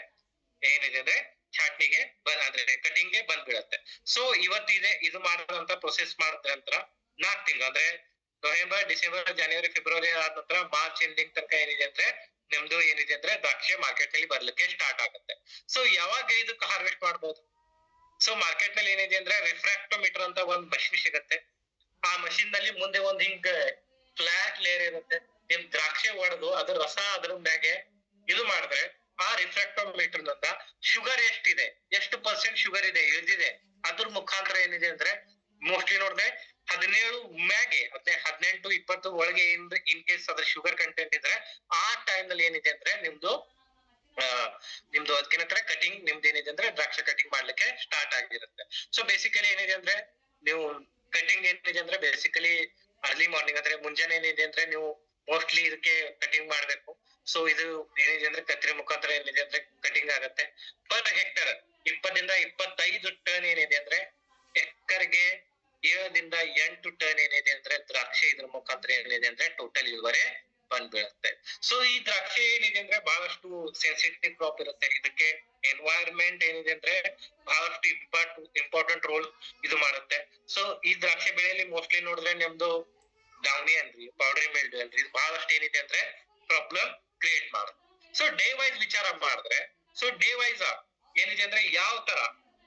ಏನಿದೆ ಅಂದ್ರೆ ಚಾಟ್ನಿಗೆ ಅಂದ್ರೆ ಕಟಿಂಗ್ಗೆ ಬಂದ್ಬಿಡತ್ತೆ. ಸೊ ಇವತ್ತಿದೆ, ಇದು ಮಾಡಿದಂತ ಪ್ರೊಸೆಸ್ ಮಾಡಿದ ನಂತರ ನಾಲ್ಕು ತಿಂಗಳು, ಅಂದ್ರೆ ನವೆಂಬರ್ ಡಿಸೆಂಬರ್ ಜನವರಿ ಫೆಬ್ರವರಿ ಆದ ನಂತರ ಮಾರ್ಚ್ ಎಂಡಿಂಗ್ ತನಕ ಏನಿದೆ ಅಂದ್ರೆ ನಿಮ್ದು ಏನಿದೆ ಅಂದ್ರೆ ದ್ರಾಕ್ಷಿ ಮಾರ್ಕೆಟ್ನಲ್ಲಿ ಬರ್ಲಿಕ್ಕೆ ಸ್ಟಾರ್ಟ್ ಆಗುತ್ತೆ. ಸೊ ಯಾವಾಗ ಇದಕ್ಕೆ ಹಾರ್ವೆಸ್ಟ್ ಮಾಡ್ಬೋದು? ಸೊ ಮಾರ್ಕೆಟ್ನಲ್ಲಿ ಏನಿದೆ ಅಂದ್ರೆ ರಿಫ್ರಾಕ್ಟೋಮೀಟರ್ ಅಂತ ಒಂದ್ ಮಷಿನ್ ಸಿಗತ್ತೆ. ಆ ಮಷಿನ್ನಲ್ಲಿ ಮುಂದೆ ಒಂದ್ ಹಿಂಗ್ ಫ್ಲಾಟ್ ಲೇಯರ್ ಇರುತ್ತೆ. ನಿಮ್ ದ್ರಾಕ್ಷಿ ಒಡೆದು ಅದ್ರ ರಸ ಅದ್ರ ಮ್ಯಾಗೆ ಇದು ಮಾಡಿದ್ರೆ ಆ ರಿಫ್ರಾಕ್ಟೋಮೀಟರ್ನಿಂದ ಶುಗರ್ ಎಷ್ಟಿದೆ? ಎಷ್ಟು ಪರ್ಸೆಂಟ್ ಶುಗರ್ ಇದೆ? ಇಳಿದಿದೆ ಅದ್ರ ಮುಖಾಂತರ ಏನಿದೆ ಅಂದ್ರೆ ಮೋಸ್ಟ್ಲಿ ನೋಡಿದ್ರೆ ಹದಿನೇಳು ಮ್ಯಾಗೆ ಮತ್ತೆ ಹದಿನೆಂಟು, ಇಪ್ಪತ್ತು ಒಳಗೆ ಇನ್ ಕೇಸ್ ಅದ್ರ ಶುಗರ್ ಕಂಟೆಂಟ್ ಇದ್ರೆ, ಆ ಟೈಮ್ನಲ್ಲಿ ಏನಿದೆ ಅಂದ್ರೆ ನಿಮ್ದು ನಿಮ್ದು ಅದಕ್ಕಿನ ಕಟಿಂಗ್ ನಿಮ್ದು ಏನಿದೆ ಅಂದ್ರೆ ದ್ರಾಕ್ಷ ಕಟಿಂಗ್ ಮಾಡ್ಲಿಕ್ಕೆ ಸ್ಟಾರ್ಟ್ ಆಗಿರುತ್ತೆ. ಸೊ ಬೇಸಿಕಲಿ ಏನಿದೆ ಅಂದ್ರೆ, ನೀವು ಕಟಿಂಗ್ ಏನಿದೆ ಅಂದ್ರೆ ಬೇಸಿಕಲಿ ಅರ್ಲಿ ಮಾರ್ನಿಂಗ್ ಅಂದ್ರೆ ಮುಂಜಾನೆ ಏನಿದೆ ಅಂದ್ರೆ ನೀವು ಮೋಸ್ಟ್ಲಿ ಇದಕ್ಕೆ ಕಟಿಂಗ್ ಮಾಡ್ಬೇಕು. ಸೊ ಇದು ಏನಿದೆ ಅಂದ್ರೆ ಕತ್ರಿ ಮುಖಾಂತರ ಏನಿದೆ ಅಂದ್ರೆ ಕಟಿಂಗ್ ಆಗತ್ತೆ. ಪರ್ ಹೆಕ್ಟರ್ ಇಪ್ಪತ್ತರಿಂದ ಇಪ್ಪತ್ತೈದು ಟನ್ ಏನಿದೆ ಅಂದ್ರೆ ಎಕರ್ಗೆ ಏಳರಿಂದ ಎಂಟು ಟನ್ ಏನಿದೆ ಅಂದ್ರೆ ದ್ರಾಕ್ಷಿ ಇದ್ರ ಮುಖಾಂತರ ಏನಿದೆ ಅಂದ್ರೆ ಟೋಟಲ್ ಇಳುವರಿ ಬಂದ್ಬೀಳುತ್ತೆ ಸೊ ಈ ದ್ರಾಕ್ಷಿ ಏನಿದೆ ಅಂದ್ರೆ ಬಹಳಷ್ಟು ಸೆನ್ಸಿಟಿವ್ ಕ್ರಾಪ್ ಇರುತ್ತೆ. ಇದಕ್ಕೆ ಎನ್ವೈರ್ಮೆಂಟ್ ಏನಿದೆ ಅಂದ್ರೆ ಬಹಳಷ್ಟು ಇಂಪಾರ್ಟ್ ಇಂಪಾರ್ಟೆಂಟ್ ರೋಲ್ ಇದು ಮಾಡುತ್ತೆ. ಸೊ ಈ ದ್ರಾಕ್ಷಿ ಬೆಳೆಯಲ್ಲಿ ಮೋಸ್ಟ್ಲಿ ನೋಡಿದ್ರೆ ನಿಮ್ದು ಡೌನಿ ಅನ್ರಿ ಪೌಡರಿ ಮಿಲ್ಡ್ ಅಲ್ರಿ. ಬಹಳಷ್ಟು ಏನಿದೆ ಅಂದ್ರೆ ಪ್ರಾಬ್ಲಮ್ ಕ್ರಿಯೇಟ್ ಮಾಡುತ್ತೆ ಸೊ ಡೇ ವೈಸ್ ವಿಚಾರ ಮಾಡಿದ್ರೆ ಸೊ ಡೇ ವೈಸ್ ಏನಿದೆ ಅಂದ್ರೆ ಯಾವ ತರ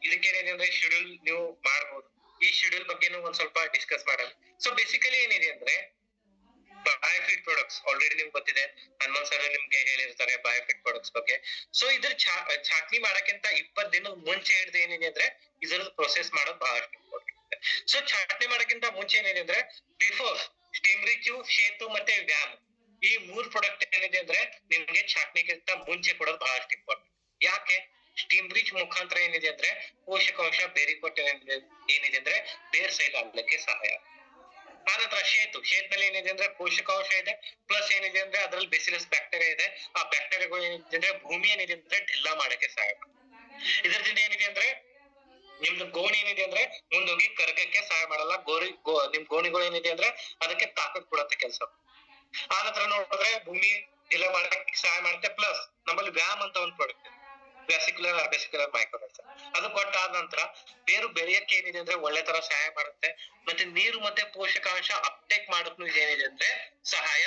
ಇದಕ್ಕೆ ಏನಿದೆ ಶೆಡ್ಯೂಲ್ ನೀವು ಮಾಡಬಹುದು ಈ ಶೆಡ್ಯೂಲ್ ಬಗ್ಗೆನೂ ಒಂದ್ ಸ್ವಲ್ಪ ಡಿಸ್ಕಸ್ ಮಾಡೋಣ. ಸೊ ಬೇಸಿಕಲಿ ಏನಿದೆ ಅಂದ್ರೆ ಬಯೋಫಿಟ್ ಪ್ರಾಡಕ್ಟ್ಸ್ ಆಲ್ರೆಡಿ ನಿಮ್ಗೆ ಗೊತ್ತಿದೆ. ಹನುಮಂತ್ ಸರ್ ನಿಮ್ಗೆ ಹೇಳಿರ್ತಾರೆ ಬಯೋಫಿಟ್ ಪ್ರಾಡಕ್ಟ್ಸ್ ಬಗ್ಗೆ. ಸೊ ಇದ್ರ ಚಾ- ಚಾಟ್ನಿ ಮಾಡಕ್ಕಿಂತ ಇಪ್ಪತ್ ದಿನ ಮುಂಚೆ ಹಿಡಿದು ಏನಿದೆ ಅಂದ್ರೆ ಇದ್ರ ಪ್ರೊಸೆಸ್ ಮಾಡೋದು ಬಹಳಷ್ಟು ಇಂಪಾರ್ಟೆಂಟ್ ಸೊ ಚಾಟ್ನಿ ಮಾಡಕ್ಕಿಂತ ಮುಂಚೆ ಏನಿದೆ ಅಂದ್ರೆ ಬಿಫೋರ್ ಸ್ಟೀಮ್ ರಿಚು ಶೇತು ಮತ್ತೆ ವ್ಯಾಮ್. ಈ ಮೂರ್ ಪ್ರಾಡಕ್ಟ್ ಏನಿದೆ ಅಂದ್ರೆ ನಿಮ್ಗೆ ಚಾಟ್ನಿಗಿಂತ ಮುಂಚೆ ಕೊಡೋದು ಬಹಳಷ್ಟು ಇಂಪಾರ್ಟೆಂಟ್ ಯಾಕೆ ಸ್ಟೀಮ್ ರಿಚ್ ಮುಖಾಂತರ ಏನಿದೆ ಅಂದ್ರೆ ಪೋಷಕಾಂಶ ಬೇರೆ ಕೊಟ್ಟ ಏನಿದೆ ಅಂದ್ರೆ ಬೇರ್ ಸೈಲ್ ಆಗ್ಲಿಕ್ಕೆ ಸಹಾಯ ಆನಂತರ ಶೇತು ಶೇತ್ನಲ್ಲಿ ಏನಿದೆ ಅಂದ್ರೆ ಪೋಷಕಾಂಶ ಇದೆ ಪ್ಲಸ್ ಏನಿದೆ ಅಂದ್ರೆ ಅದ್ರಲ್ಲಿ ಬೆಸಿಲಸ್ ಬ್ಯಾಕ್ಟೀರಿಯಾ ಇದೆ ಆ ಬ್ಯಾಕ್ಟೀರಿಯಾಗಳು ಏನಿದೆ ಅಂದ್ರೆ ಭೂಮಿ ಏನಿದೆ ಅಂದ್ರೆ ಢಿಲ್ಲ ಮಾಡಕ್ಕೆ ಸಹಾಯ ಇದರಿಂದ ಏನಿದೆ ಅಂದ್ರೆ ನಿಮ್ದು ಗೋಣಿ ಏನಿದೆ ಅಂದ್ರೆ ಮುಂದೋಗಿ ಕರಗಕ್ಕೆ ಸಹಾಯ ಮಾಡಲ್ಲ ಗೋರಿ ಗೋ ನಿಮ್ ಗೋಣಿಗಳು ಏನಿದೆ ಅಂದ್ರೆ ಅದಕ್ಕೆ ತಾಕತ್ ಕೊಡತ್ತೆ ಕೆಲಸ ಆನಂತರ ನೋಡಿದ್ರೆ ಭೂಮಿ ಇಲ್ಲ ಮಾಡಕ್ಕೆ ಸಹಾಯ ಮಾಡುತ್ತೆ ಪ್ಲಸ್ ನಮ್ಮಲ್ಲಿ ವ್ಯಾಮ್ ಅಂತ ಒಂದು ಪ್ರಾಡಕ್ಟ್ ಇದೆ ವ್ಯಾಸಿಕ್ಯುಲರ್ ಮೈಕ್ರೋಲೈಸ್ ಅದು ಕೊಟ್ಟಾದ ನಂತರ ಬೇರು ಬೆಳೆಯಕ್ಕೆ ಏನಿದೆ ಅಂದ್ರೆ ಒಳ್ಳೆ ತರ ಸಹಾಯ ಮಾಡುತ್ತೆ, ಮತ್ತೆ ನೀರು ಮತ್ತೆ ಪೋಷಕಾಂಶ ಅಪ್ಟೇಕ್ ಮಾಡಕ್ನು ಏನಿದೆ ಅಂದ್ರೆ ಸಹಾಯ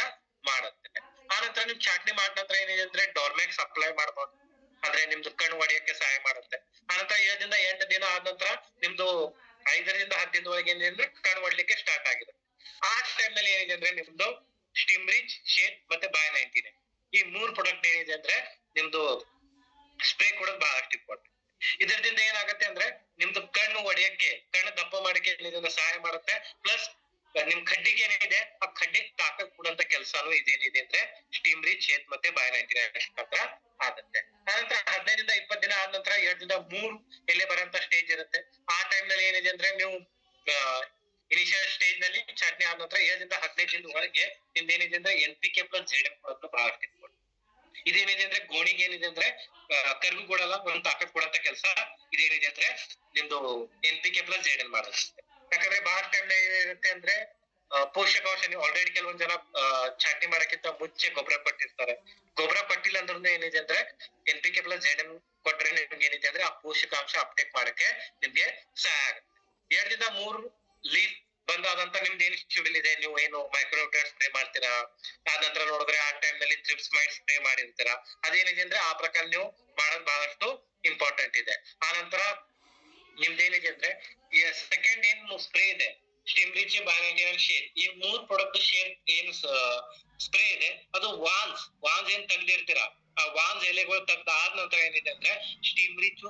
ಮಾಡುತ್ತೆ. ಆನಂತರ ನೀವು ಚಾಟ್ನಿ ಮಾಡಿದ ನಂತರ ಏನಿದೆ ಅಂದ್ರೆ ಡಾರ್ಮೆಕ್ಸ್ ಅಪ್ಲೈ ಮಾಡ್ಬೋದು. ಅಂದ್ರೆ ನಿಮ್ದು ಕಣ್ಣು ಒಡೆಯಕ್ಕೆ ಸಹಾಯ ಮಾಡುತ್ತೆ. ಆನಂತರ ಏಳರಿಂದ ಎಂಟು ದಿನ ಆದ ನಂತರ ನಿಮ್ದು ಐದರಿಂದ ಹತ್ತು ದಿನದೊಳಗೆ ಏನಿದೆ ಅಂದ್ರೆ ಕಣ್ಣು ಹೊಡ್ಲಿಕ್ಕೆ ಸ್ಟಾರ್ಟ್ ಆಗಿದೆ. ಆ ಟೈಮ್ನಲ್ಲಿ ಏನಿದೆ ಅಂದ್ರೆ ನಿಮ್ದು ಸ್ಟಿಮ್ ರಿಚ್ ಶೇಟ್ ಮತ್ತೆ ಬಾಯ್ ನೈನ್ಟಿ ಈ ಮೂರ್ ಪ್ರಾಡಕ್ಟ್ ಏನಿದೆ ಅಂದ್ರೆ ನಿಮ್ದು ಸ್ಪ್ರೇ ಕೊಡೋದು ಬಹಳಷ್ಟು ಇಂಪಾರ್ಟೆಂಟ್ ಇದರಿಂದ ಏನಾಗುತ್ತೆ ಅಂದ್ರೆ ನಿಮ್ದು ಕಣ್ಣು ಒಡೆಯಕ್ಕೆ, ಕಣ್ಣು ದಪ್ಪ ಮಾಡಕ್ಕೆ ಸಹಾಯ ಮಾಡುತ್ತೆ. ಪ್ಲಸ್ ನಿಮ್ ಕಡ್ಡಿಗೆ ಏನಿದೆ, ಆ ಕಡ್ಡಿಗೆ ತಾಕತ್ ಕೊಡುವಂತ ಕೆಲಸನೂ ಇದೇನಿದೆ ಅಂದ್ರೆ ಸ್ಟೀಮ್ ರೀಚ್ ಶೇತ್ ಮತ್ತೆ ಬಾಯ್ ನೈಂಟಿನ್ ಹತ್ರ ಆಗುತ್ತೆ. ಆನಂತರ ಹದಿನೈದರಿಂದ ಇಪ್ಪತ್ತು ದಿನ ಆದ ನಂತರ ಎರಡರಿಂದ ಮೂರು ಎಲೆ ಬರಂತ ಸ್ಟೇಜ್ ಇರುತ್ತೆ. ಆ ಟೈಮ್ನಲ್ಲಿ ಏನಿದೆ ಅಂದ್ರೆ ನೀವು ಇನಿಷಿಯಲ್ ಸ್ಟೇಜ್ನಲ್ಲಿ ಚಟ್ನಿ ಆದ ನಂತರ ಏಳರಿಂದ ಹದಿನೈದು ದಿನದ ಒಳಗೆ ನಿಮ್ದು ಏನಿದೆ ಅಂದ್ರೆ N P K plus Z F ಬಹಳಷ್ಟು important. ಇದೇನಿದೆ ಅಂದ್ರೆ ಗೋಣಿಗೆ ಏನಿದೆ ಅಂದ್ರೆ ಕರ್ಗು ಕೊಡಲ್ಲ ಒಂದು ತಾಕತ್ ಕೊಡಂತ ಕೆಲಸ ಇದೇನಿದೆ ಅಂದ್ರೆ ನಿಮ್ದು N P K plus Z L ಮಾಡೋದು. ಯಾಕಂದ್ರೆ ಬಹಳ ಟೈಮ್ ಏನಿರುತ್ತೆ ಅಂದ್ರೆ ಪೋಷಕಾಂಶ ನೀವು ಆಲ್ರೆಡಿ ಕೆಲವೊಂದ್ ಜನ ಚಟ್ನಿ ಮಾಡಕ್ಕಿಂತ ಮುಂಚೆ ಗೊಬ್ಬರ ಕೊಟ್ಟಿರ್ತಾರೆ ಗೊಬ್ಬರ ಪಟ್ಟಿಲ್ಲ ಅಂದ್ರೂ ಏನಿದೆ ಅಂದ್ರೆ N P K plus Z N ಕೊಟ್ರೆ ನಿಮ್ಗೆ ಏನಿದೆ ಅಂದ್ರೆ ಆ ಪೋಷಕಾಂಶ ಅಪ್ಟೇಕ್ ಮಾಡಕ್ಕೆ ನಿಮ್ಗೆ ಸಹಾಯ ಆಗುತ್ತೆ. ಎರಡರಿಂದ ಮೂರು ಲೀಫ್ ಬಂದಾದಂತ ನಿಮ್ದು ಏನ್ ಶೆಡ್ಯೂಲ್ ಇದೆ? ನೀವು ಏನು ಮೈಕ್ರೋಟರ್ ಸ್ಪ್ರೇ ಮಾಡ್ತೀರಾ? ಆ ನಂತರ ನೋಡಿದ್ರೆ ಆ ಟೈಮ್ನಲ್ಲಿ ಟ್ರಿಪ್ಸ್ ಮೈಟ್ ಸ್ಪ್ರೇ ಮಾಡಿರ್ತೀರಾ? ಅದೇನಿದೆ ಅಂದ್ರೆ ಆ ಪ್ರಕಾರ ನೀವು ಮಾಡೋದು ಬಹಳಷ್ಟು ಇಂಪಾರ್ಟೆಂಟ್ ಇದೆ. ಆ ನಂತರ ನಿಮ್ದೇನಿದೆ ಅಂದ್ರೆ ಸೆಕೆಂಡ್ ಏನ್ ಸ್ಪ್ರೇ ಇದೆ? ಸ್ಟಿಮ್ ರಿಚ್ ಬ್ಯಾನೆಟಿಯನ್ ಶೇರ್ ಈ ಮೂರ್ ಪ್ರಾಡಕ್ಟ್ ಶೇರ್ ಏನ್ ಸ್ಪ್ರೇ ಇದೆ? ಅದು ವಾನ್ಸ್ ವಾನ್ಸ್ ಏನ್ ತೆಗ್ದಿರ್ತೀರಾ? ಆ ವಾನ್ಸ್ ಎಲೆಗಳು ತೆಗ್ದ ಆದ ನಂತರ ಏನಿದೆ ಅಂದ್ರೆ ಸ್ಟೀಮ್ ರಿಚ್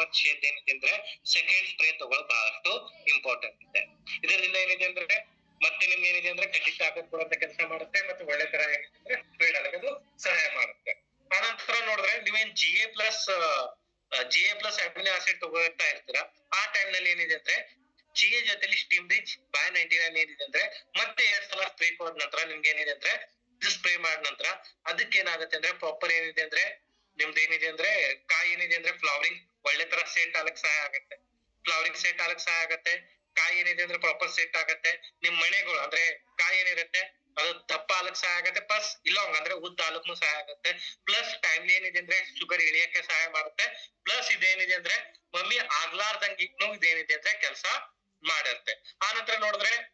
ಮತ್ತು ಶೇತ್ ಏನಿದೆ ಅಂದ್ರೆ ಸೆಕೆಂಡ್ ಸ್ಪ್ರೇ ತಗೊಳ್ಳೋದು ಬಹಳಷ್ಟು ಇಂಪಾರ್ಟೆಂಟ್ ಇದೆ. ಇದರಿಂದ ಏನಿದೆ ಅಂದ್ರೆ, ಮತ್ತೆ ನಿಮ್ಗೆ ಏನಿದೆ ಅಂದ್ರೆ ಕಡ್ಡಿತ ಆಗದ್ ಕೊಡುವಂತ ಕೆಲಸ ಮಾಡುತ್ತೆ, ಮತ್ತೆ ಒಳ್ಳೆ ತರ ಏನಿದೆ ಅಂದ್ರೆ ಆಗದು ಸಹಾಯ ಮಾಡುತ್ತೆ. ಆನಂತರ ನೋಡಿದ್ರೆ ನೀವೇನ್ G A plus G A plus amino acid ತಗೋತಾ ಇರ್ತೀರಾ, ಆ ಟೈಮ್ನಲ್ಲಿ ಏನಿದೆ ಅಂದ್ರೆ ಜಿ ಎ ಜೊತೆಲಿ steam rich by ninety nine ಏನಿದೆ ಅಂದ್ರೆ, ಮತ್ತೆ ಎರಡ್ ಸಲ ಸ್ಪ್ರೇ ಕೊಡ ನಂತರ ನಿಮ್ಗೆ ಏನಿದೆ ಅಂದ್ರೆ ಇದು ಸ್ಪ್ರೇ ಮಾಡಿದ ನಂತರ ಅದಕ್ಕೆ ಏನಾಗುತ್ತೆ ಅಂದ್ರೆ ಪ್ರಾಪರ್ ಏನಿದೆ ಅಂದ್ರೆ ನಿಮ್ದು ಏನಿದೆ ಅಂದ್ರೆ ಕಾಯಿ ಏನಿದೆ ಅಂದ್ರೆ ಫ್ಲವರಿಂಗ್ ಒಳ್ಳೆ ತರ ಸೆಟ್ ಆಗಕ್ ಸಹಾಯ ಆಗುತ್ತೆ. ಫ್ಲವರಿಂಗ್ ಸೆಟ್ ಆಗಕ್ ಸಹಾಯ ಆಗುತ್ತೆ. ಕಾಯಿ ಏನಿದೆ ಅಂದ್ರೆ ಪ್ರಾಪರ್ ಸೆಟ್ ಆಗುತ್ತೆ. ನಿಮ್ ಮಣೆಗಳು ಅಂದ್ರೆ ಕಾಯಿ ಏನಿರುತ್ತೆ ಅದು ದಪ್ಪ ಆಗಕ್ ಸಹಾಯ ಆಗುತ್ತೆ. ಪ್ಲಸ್ ಇಲಾಂಗ್ ಅಂದ್ರೆ ಉದ್ದ ಆಲಕ್ನು ಸಹಾಯ ಆಗುತ್ತೆ. ಪ್ಲಸ್ ಟೈಮ್ಲಿ ಏನಿದೆ ಅಂದ್ರೆ ಶುಗರ್ ಇಳಿಯಕ್ಕೆ ಸಹಾಯ ಮಾಡುತ್ತೆ. ಪ್ಲಸ್ ಇದೇನಿದೆ ಅಂದ್ರೆ ಮಮ್ಮಿ ಆಗ್ಲಾರ್ದಂಗಿಗ್ನು ಇದೇನಿದೆ ಅಂದ್ರೆ ಕೆಲಸ ಮಾಡಿರುತ್ತೆ. ಆ ನಂತರ ನೋಡಿದ್ರೆ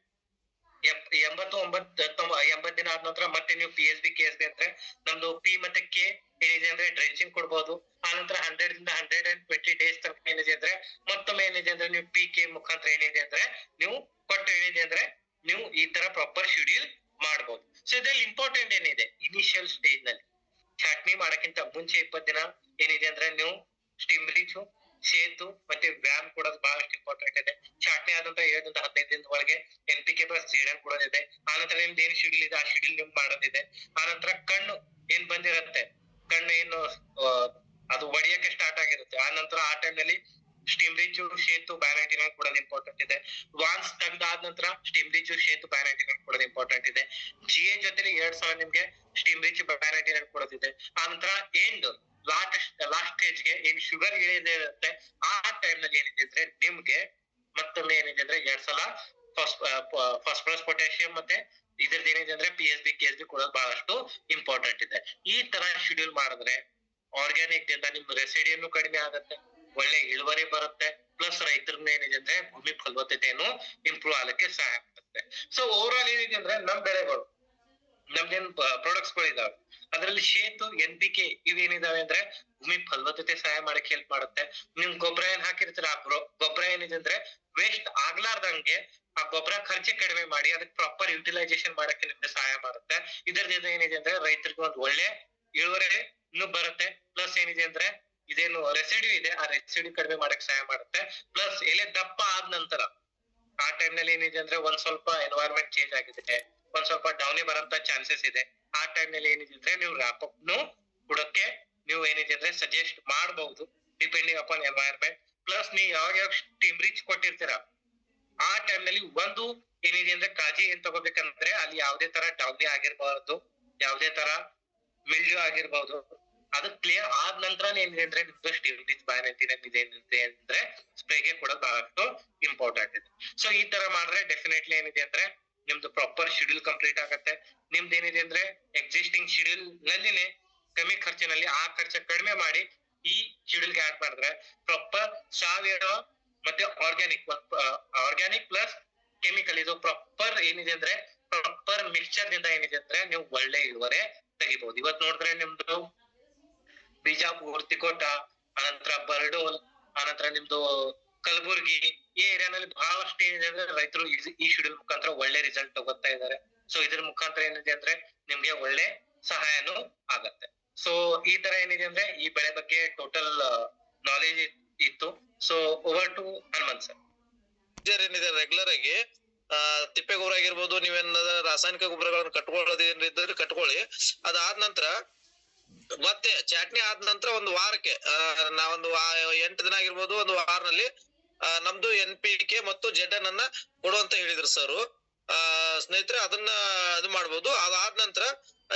ತೊಂಬ- ಎಂಬತ್ ದಿನ ಆದ ನಂತರ ಮತ್ತೆ ನೀವು ಪಿ ಎಸ್ ಬಿ ಕೆ ಅಂದ್ರೆ ನಮ್ದು ಪಿ ಮತ್ತೆ ಕೆ ಏನಿದೆ ಅಂದ್ರೆ ಡ್ರೆಂಚಿಂಗ್ ಕೊಡ್ಬೋದು. ಆ ನಂತರ ಹಂಡ್ರೆಡ್ ಇಂದ ಹಂಡ್ರೆಡ್ ಅಂಡ್ ಟ್ವೆಂಟಿ ಡೇಸ್ ತನಕ ಏನಿದೆ ಅಂದ್ರೆ ಮತ್ತೊಮ್ಮೆ ಏನಿದೆ ಅಂದ್ರೆ ನೀವು ಪಿ ಕೆ ಮುಖಾಂತರ ಏನಿದೆ ಅಂದ್ರೆ ನೀವು ಕೊಟ್ಟು ಏನಿದೆ ಅಂದ್ರೆ ನೀವು ಈ ತರ ಪ್ರಾಪರ್ ಶೆಡ್ಯೂಲ್ ಮಾಡ್ಬೋದು. ಸೊ ಇದ್ರಲ್ಲಿ ಇಂಪಾರ್ಟೆಂಟ್ ಏನಿದೆ? ಇನಿಷಿಯಲ್ ಸ್ಟೇಜ್ನಲ್ಲಿ. ಚಟ್ನಿ ಮಾಡಕ್ಕಿಂತ ಮುಂಚೆ ಇಪ್ಪತ್ ದಿನ ಏನಿದೆ ಅಂದ್ರೆ ನೀವು ಸ್ಟಿಮ್ ರೀಚು ಸೇತು ಮತ್ತೆ ವ್ಯಾಮ್ ಕೂಡ ಬಹಳಷ್ಟು ಇಂಪಾರ್ಟೆಂಟ್ ಇದೆ ಚಾಟ್ನಿ ಆದಂತ ಏಳರಿಂದ ಹದಿನೈದು ದಿನದ ಒಳಗೆ ಎನ್ ಪಿ ಕೆ ಪ್ಲಸ್ ಜೀಡನ್ ಕೊಡೋದಿದೆ ಆನಂತರ ನಿಮ್ದು ಏನ್ ಶೆಡ್ಯೂಲ್ ಇದೆ? ಆ ಶೆಡ್ಯೂಲ್ ನಿಮ್ ಮಾಡೋದಿದೆ. ಆನಂತರ ಕಣ್ಣು ಏನ್ ಬಂದಿರತ್ತೆ? ಕಣ್ಣು ಏನು ಅದು ಒಡೆಯಕ್ಕೆ ಸ್ಟಾರ್ಟ್ ಆಗಿರುತ್ತೆ. ಆ ನಂತರ ಆ ಟೈಮ್ನಲ್ಲಿ ಸ್ಟೀಮ್ ರಿಚು ಸೇತು ಬ್ಯಾನೈಟಿನ ಕೂಡ ಇಂಪಾರ್ಟೆಂಟ್ ಇದೆ. ವಾನ್ಸ್ ತೆಗ್ದಾದ ನಂತರ ಸ್ಟೀಮ್ ರಿಚು ಸೇತು ಬ್ಯಾನೈಟಿನ ಕೂಡ ಇಂಪಾರ್ಟೆಂಟ್ ಇದೆ. ಜಿ ಎ ಜೊತೆಲಿ ಎರಡ್ ಸಾವಿರ ನಿಮ್ಗೆ ಸ್ಟೀಮ್ ರಿಚ್ ಬ್ಯಾನೈಟಿನ ಕೊಡೋದಿದೆ ಆ ಎಂಡ್ ಲಾಸ್ಟ್ ಲಾಸ್ಟ್ ಸ್ಟೇಜ್ಗೆ ಏನ್ ಶುಗರ್ ಏನಿದೆ ಇರುತ್ತೆ, ಆ ಟೈಮ್ನಲ್ಲಿ ಏನಿದೆ ಅಂದ್ರೆ ನಿಮ್ಗೆ ಮತ್ತೊಮ್ಮೆ ಏನಿದೆ ಅಂದ್ರೆ ಎರಡ್ ಸಲ ಫಾಸ್ಫರಸ್ ಪೊಟ್ಯಾಷಿಯಂ ಮತ್ತೆ ಇದ್ರದ್ದು ಏನಿದೆ ಅಂದ್ರೆ P S B K S B ಕೊಡೋದು ಬಹಳಷ್ಟು ಇಂಪಾರ್ಟೆಂಟ್ ಇದೆ. ಈ ತರ ಶೆಡ್ಯೂಲ್ ಮಾಡಿದ್ರೆ ಆರ್ಗ್ಯಾನಿಕ್ ದಿಂದ ನಿಮ್ ರೆಸಿಡಿಯನ್ನು ಕಡಿಮೆ ಆಗುತ್ತೆ, ಒಳ್ಳೆ ಇಳುವರಿ ಬರುತ್ತೆ ಪ್ಲಸ್ ರೈತರನ್ನ ಏನಿದೆ ಅಂದ್ರೆ ಭೂಮಿ ಫಲವತ್ತತೆಯನ್ನು ಇಂಪ್ರೂವ್ ಆಗಕ್ಕೆ ಸಹಾಯ ಆಗುತ್ತೆ. ಸೊ ಓವರ್ ಆಲ್ ಏನಿದೆ ಅಂದ್ರೆ ನಮ್ ಬೆಳೆಗಳು ನಮ್ದೇನ್ ಪ್ರಾಡಕ್ಟ್ಸ್ಗಳು ಇದಾವೆ ಅದ್ರಲ್ಲಿ ಶೇತು ಎನ್ ಪಿ ಕೆ ಇವೇನಿದಾವೆ ಅಂದ್ರೆ ಭೂಮಿ ಫಲವತ್ತತೆ ಸಹಾಯ ಮಾಡಕ್ಕೆ ಹೆಲ್ಪ್ ಮಾಡುತ್ತೆ. ನಿಮ್ ಗೊಬ್ಬರ ಏನ್ ಹಾಕಿರ್ತೀರ ಆ ಗೊಬ್ಬರ ಏನಿದೆ ಅಂದ್ರೆ ವೇಸ್ಟ್ ಆಗ್ಲಾರ್ದಂಗೆ ಆ ಗೊಬ್ಬರ ಖರ್ಚು ಕಡಿಮೆ ಮಾಡಿ ಅದಕ್ಕೆ ಪ್ರಾಪರ್ ಯುಟಿಲೈಸೇಷನ್ ಮಾಡಕ್ಕೆ ನಿಮ್ಗೆ ಸಹಾಯ ಮಾಡುತ್ತೆ. ಇದರಿಂದ ಏನಿದೆ ಅಂದ್ರೆ ರೈತರಿಗೆ ಒಂದು ಒಳ್ಳೆ ಇಳುವರಿ ಇನ್ನು ಬರುತ್ತೆ. ಪ್ಲಸ್ ಏನಿದೆ ಅಂದ್ರೆ ಇದೇನು ರೆಸಿಡ್ಯೂ ಇದೆ, ಆ ರೆಸಿಡ್ಯೂ ಕಡಿಮೆ ಮಾಡಕ್ ಸಹಾಯ ಮಾಡುತ್ತೆ. ಪ್ಲಸ್ ಎಲೆ ದಪ್ಪ ಆದ ನಂತರ ಆ ಟೈಮ್ನಲ್ಲಿ ಏನಿದೆ ಅಂದ್ರೆ ಒಂದ್ ಸ್ವಲ್ಪ ಎನ್ವೈರನ್ಮೆಂಟ್ ಚೇಂಜ್ ಆಗಿದೆ. ಒಂದ್ ಸ್ವಲ್ಪ ಡೌನಿ ಬರಂತ ಚಾನ್ಸಸ್ ಇದೆ. ಆ ಟೈಮ್ನಲ್ಲಿ ಏನಿದೆ ನೀವು ರಾಪಪ್ ನು ಕೊಡಕ್ಕೆ ನೀವು ಏನಿದೆ ಅಂದ್ರೆ ಸಜೆಸ್ಟ್ ಮಾಡಬಹುದು ಡಿಪೆಂಡಿಂಗ್ ಅಪಾನ್ ಎನ್ವೈರ್ಮೆಂಟ್ ಪ್ಲಸ್ ನೀವು ಯಾವಾಗ ಯಾವಾಗ ಟೀಮ್ ರೀಚ್ ಕೊಟ್ಟಿರ್ತೀರ, ಆ ಟೈಮ್ನಲ್ಲಿ ಒಂದು ಏನಿದೆ ಅಂದ್ರೆ ಕಾಳಜಿ ಏನ್ ತಗೋಬೇಕಂದ್ರೆ ಅಲ್ಲಿ ಯಾವ್ದೇ ತರ ಡೌನಿ ಆಗಿರ್ಬಾರ್ದು, ಯಾವ್ದೇ ತರ ಮಿಲ್ಡ್ಯೂ ಆಗಿರ್ಬಹುದು ಅದು ಕ್ಲಿಯರ್ ಆದ ನಂತರ ಏನಿದೆ ಅಂದ್ರೆ ನಿಮ್ದು ರೀಚ್ ಬಯೋನೆಂಟಿನ್ ಇದೆ ಅಂದ್ರೆ ಸ್ಪ್ರೇಗೆ ಕೊಡೋದು ಬಹಳಷ್ಟು ಇಂಪಾರ್ಟೆಂಟ್ ಇದೆ. ಸೊ ಈ ತರ ಮಾಡಿದ್ರೆ ಡೆಫಿನೆಟ್ಲಿ ಏನಿದೆ ಅಂದ್ರೆ ನಿಮ್ದು ಪ್ರಾಪರ್ ಶೆಡ್ಯೂಲ್ ಕಂಪ್ಲೀಟ್ ಆಗತ್ತೆ. ನಿಮ್ದು ಏನಿದೆ ಅಂದ್ರೆ ಎಕ್ಸಿಸ್ಟಿಂಗ್ ಶೆಡ್ಯೂಲ್ ನಲ್ಲಿನೇ ಕಮ್ಮಿ ಖರ್ಚಿನಲ್ಲಿ ಆ ಖರ್ಚ ಕಡಿಮೆ ಮಾಡಿ ಈ ಶೆಡ್ಯೂಲ್ಗೆ ಆಡ್ ಮಾಡಿದ್ರೆ ಪ್ರಾಪರ್ ಸಾವಯವ ಮತ್ತೆ ಆರ್ಗ್ಯಾನಿಕ್ ಆರ್ಗ್ಯಾನಿಕ್ ಪ್ಲಸ್ ಕೆಮಿಕಲ್ ಇದು ಪ್ರಾಪರ್ ಏನಿದೆ ಅಂದ್ರೆ ಪ್ರಾಪರ್ ಮಿಕ್ಸ್ಚರ್ನಿಂದ ಏನಿದೆ ಅಂದ್ರೆ ನೀವು ಒಳ್ಳೆ ಇಳುವರೆ ತೆಗಿಬಹುದು ಇವತ್ ನೋಡಿದ್ರೆ ನಿಮ್ದು ಬಿಜಾಪುರ್, ತಿಕೋಟ ಅನಂತರ ಬರ್ಡೋಲ್ ಅನಂತರ ನಿಮ್ದು ಕಲಬುರ್ಗಿ ಈ ಏರಿಯಾನಲ್ಲಿ ಬಹಳಷ್ಟು ಏನಿದೆ ಅಂದ್ರೆ ರೈತರು ಈ- ಶೆಡ್ಯೂಲ್ ಮುಖಾಂತರ ಒಳ್ಳೆ ರಿಸಲ್ಟ್ ತಗೋತಾ ಇದ್ದಾರೆ. ಸೊ ಇದ್ರ ಮುಖಾಂತರ ಏನಿದೆ ಅಂದ್ರೆ ನಿಮ್ಗೆ ಒಳ್ಳೆ ಸಹಾಯನು ಆಗತ್ತೆ. ಸೊ ಈ ತರ ಏನಿದೆ ಅಂದ್ರೆ ಈ ಬೆಳೆ ಬಗ್ಗೆ ಟೋಟಲ್ ನಾಲೆಜ್ ಇತ್ತು. So over to Hanumanth sir ಏನಿದೆ ರೆಗ್ಯುಲರ್ ಆಗಿ ತಿಪ್ಪೆ ಗೊಬ್ಬರ ಆಗಿರ್ಬೋದು ನೀವೇನ ರಾಸಾಯನಿಕ ಗೊಬ್ಬರಗಳನ್ನು ಕಟ್ಕೊಳ್ಳೋದು ಏನಿದ್ರೆ ಕಟ್ಕೊಳ್ಳಿ. ಅದಾದ ನಂತರ ಮತ್ತೆ ಚಾಟ್ನಿ ಆದ ನಂತರ ಒಂದು ವಾರಕ್ಕೆ ನಾವೊಂದು ಎಂಟು ದಿನ ಆಗಿರ್ಬೋದು, ಒಂದು ವಾರನಲ್ಲಿ ನಮ್ದು ಎನ್ ಪಿ ಕೆ ಮತ್ತು ಜೆಡ್ ಎನ್ ಅನ್ನ ಕೊಡುವಂತ ಹೇಳಿದ್ರು ಸರ್. ಸ್ನೇಹಿತರೆ, ಅದನ್ನ ಇದು ಮಾಡ್ಬೋದು. ಅದಾದ ನಂತರ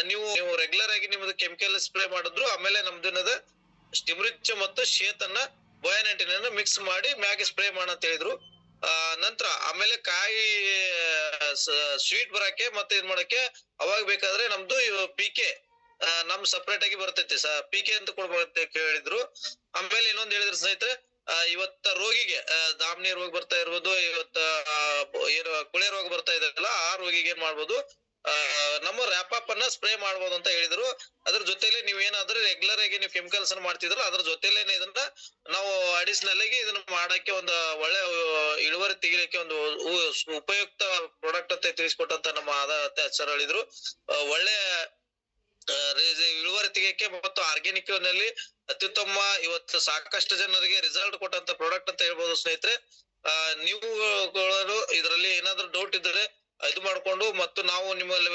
ನೀವು ನೀವು ರೆಗ್ಯುಲರ್ ಆಗಿ ನಿಮ್ದು ಕೆಮಿಕಲ್ ಸ್ಪ್ರೇ ಮಾಡಿದ್ರು, ಆಮೇಲೆ ನಮ್ದಿನದ ಸ್ಟಿಮ್ರಿಚ್ ಮತ್ತು ಶೇತನ್ನ ಬಯೋನೆಂಟಿನ ಮಿಕ್ಸ್ ಮಾಡಿ ಮ್ಯಾಗೆ ಸ್ಪ್ರೇ ಮಾಡಂತ ಹೇಳಿದ್ರು. ಆ, ನಂತರ ಆಮೇಲೆ ಕಾಯಿ ಸ್ವೀಟ್ ಬರಕ್ಕೆ ಮತ್ತೆ ಇದ್ ಮಾಡಕ್ಕೆ ಅವಾಗ ಬೇಕಾದ್ರೆ ನಮ್ದು ಪಿ ಕೆ ನಮ್ ಸಪ್ರೇಟ್ ಆಗಿ ಬರ್ತೈತಿ ಪಿ ಕೆ ಅಂತ ಕೊಡ್ಬೇಕಂತ ಹೇಳಿದ್ರು ಆಮೇಲೆ ಇನ್ನೊಂದ್ ಹೇಳಿದ್ರು ಸ್ನೇಹಿತರೆ ಇವತ್ತ ರೋಗಿಗೆ ದಾಮನಿ ರೋಗ ಬರ್ತಾ ಇರ್ಬೋದು, ಇವತ್ತ ಏನು, ಕುಳೆ ರೋಗ ಬರ್ತಾ ಇದೆಯಲ್ಲ, ಆ ರೋಗಿಗೆ ಏನ್ ಮಾಡ್ಬೋದು ನಮ್ಮ ರ್ಯಾಪಪ್ ಅನ್ನ ಸ್ಪ್ರೇ ಮಾಡ್ಬೋದು ಅಂತ ಹೇಳಿದ್ರು. ಅದ್ರ ಜೊತೆಲೆ ನೀವ್ ಏನಾದ್ರೂ ರೆಗ್ಯುಲರ್ ಆಗಿ ನೀವು ಕೆಮಿಕಲ್ಸ್ ಅನ್ನ ಮಾಡ್ತಿದ್ರು ಅದ್ರ ಜೊತೆಲೇನೆ ಇದನ್ನ ನಾವು ಅಡಿಷನಲ್ ಆಗಿ ಇದನ್ನ ಮಾಡಕ್ಕೆ ಒಂದು ಒಳ್ಳೆ ಇಳುವರಿ ತೆಗಿಲಿಕ್ಕೆ ಒಂದು ಉಪಯುಕ್ತ ಪ್ರಾಡಕ್ಟ್ ಅಂತ ತಿಳಿಸ್ಕೊಟ್ಟಂತ ನಮ್ಮ ಆದ ಸರ್ ಹೇಳಿದ್ರು. ಒಳ್ಳೆ ಇಳುವರಿ ತೆಗಿಯಕ್ಕೆ ಮತ್ತು ಆರ್ಗ್ಯಾನಿಕ್ನಲ್ಲಿ ಅತ್ಯುತ್ತಮ ಇವತ್ತು ಸಾಕಷ್ಟು ಜನರಿಗೆ ರಿಸಲ್ಟ್ ಕೊಟ್ಟಂತ ಪ್ರಾಡಕ್ಟ್ ಅಂತ ಹೇಳ್ಬೋದು ಸ್ನೇಹಿತರೆ. ನೀವು ಇದರಲ್ಲಿ ಏನಾದ್ರೂ ಡೌಟ್ ಇದ್ರೆ ಇದು ಮಾಡ್ಕೊಂಡು ಮತ್ತು ನಾವು ನಿಮ್ಮಲ್ಲಿ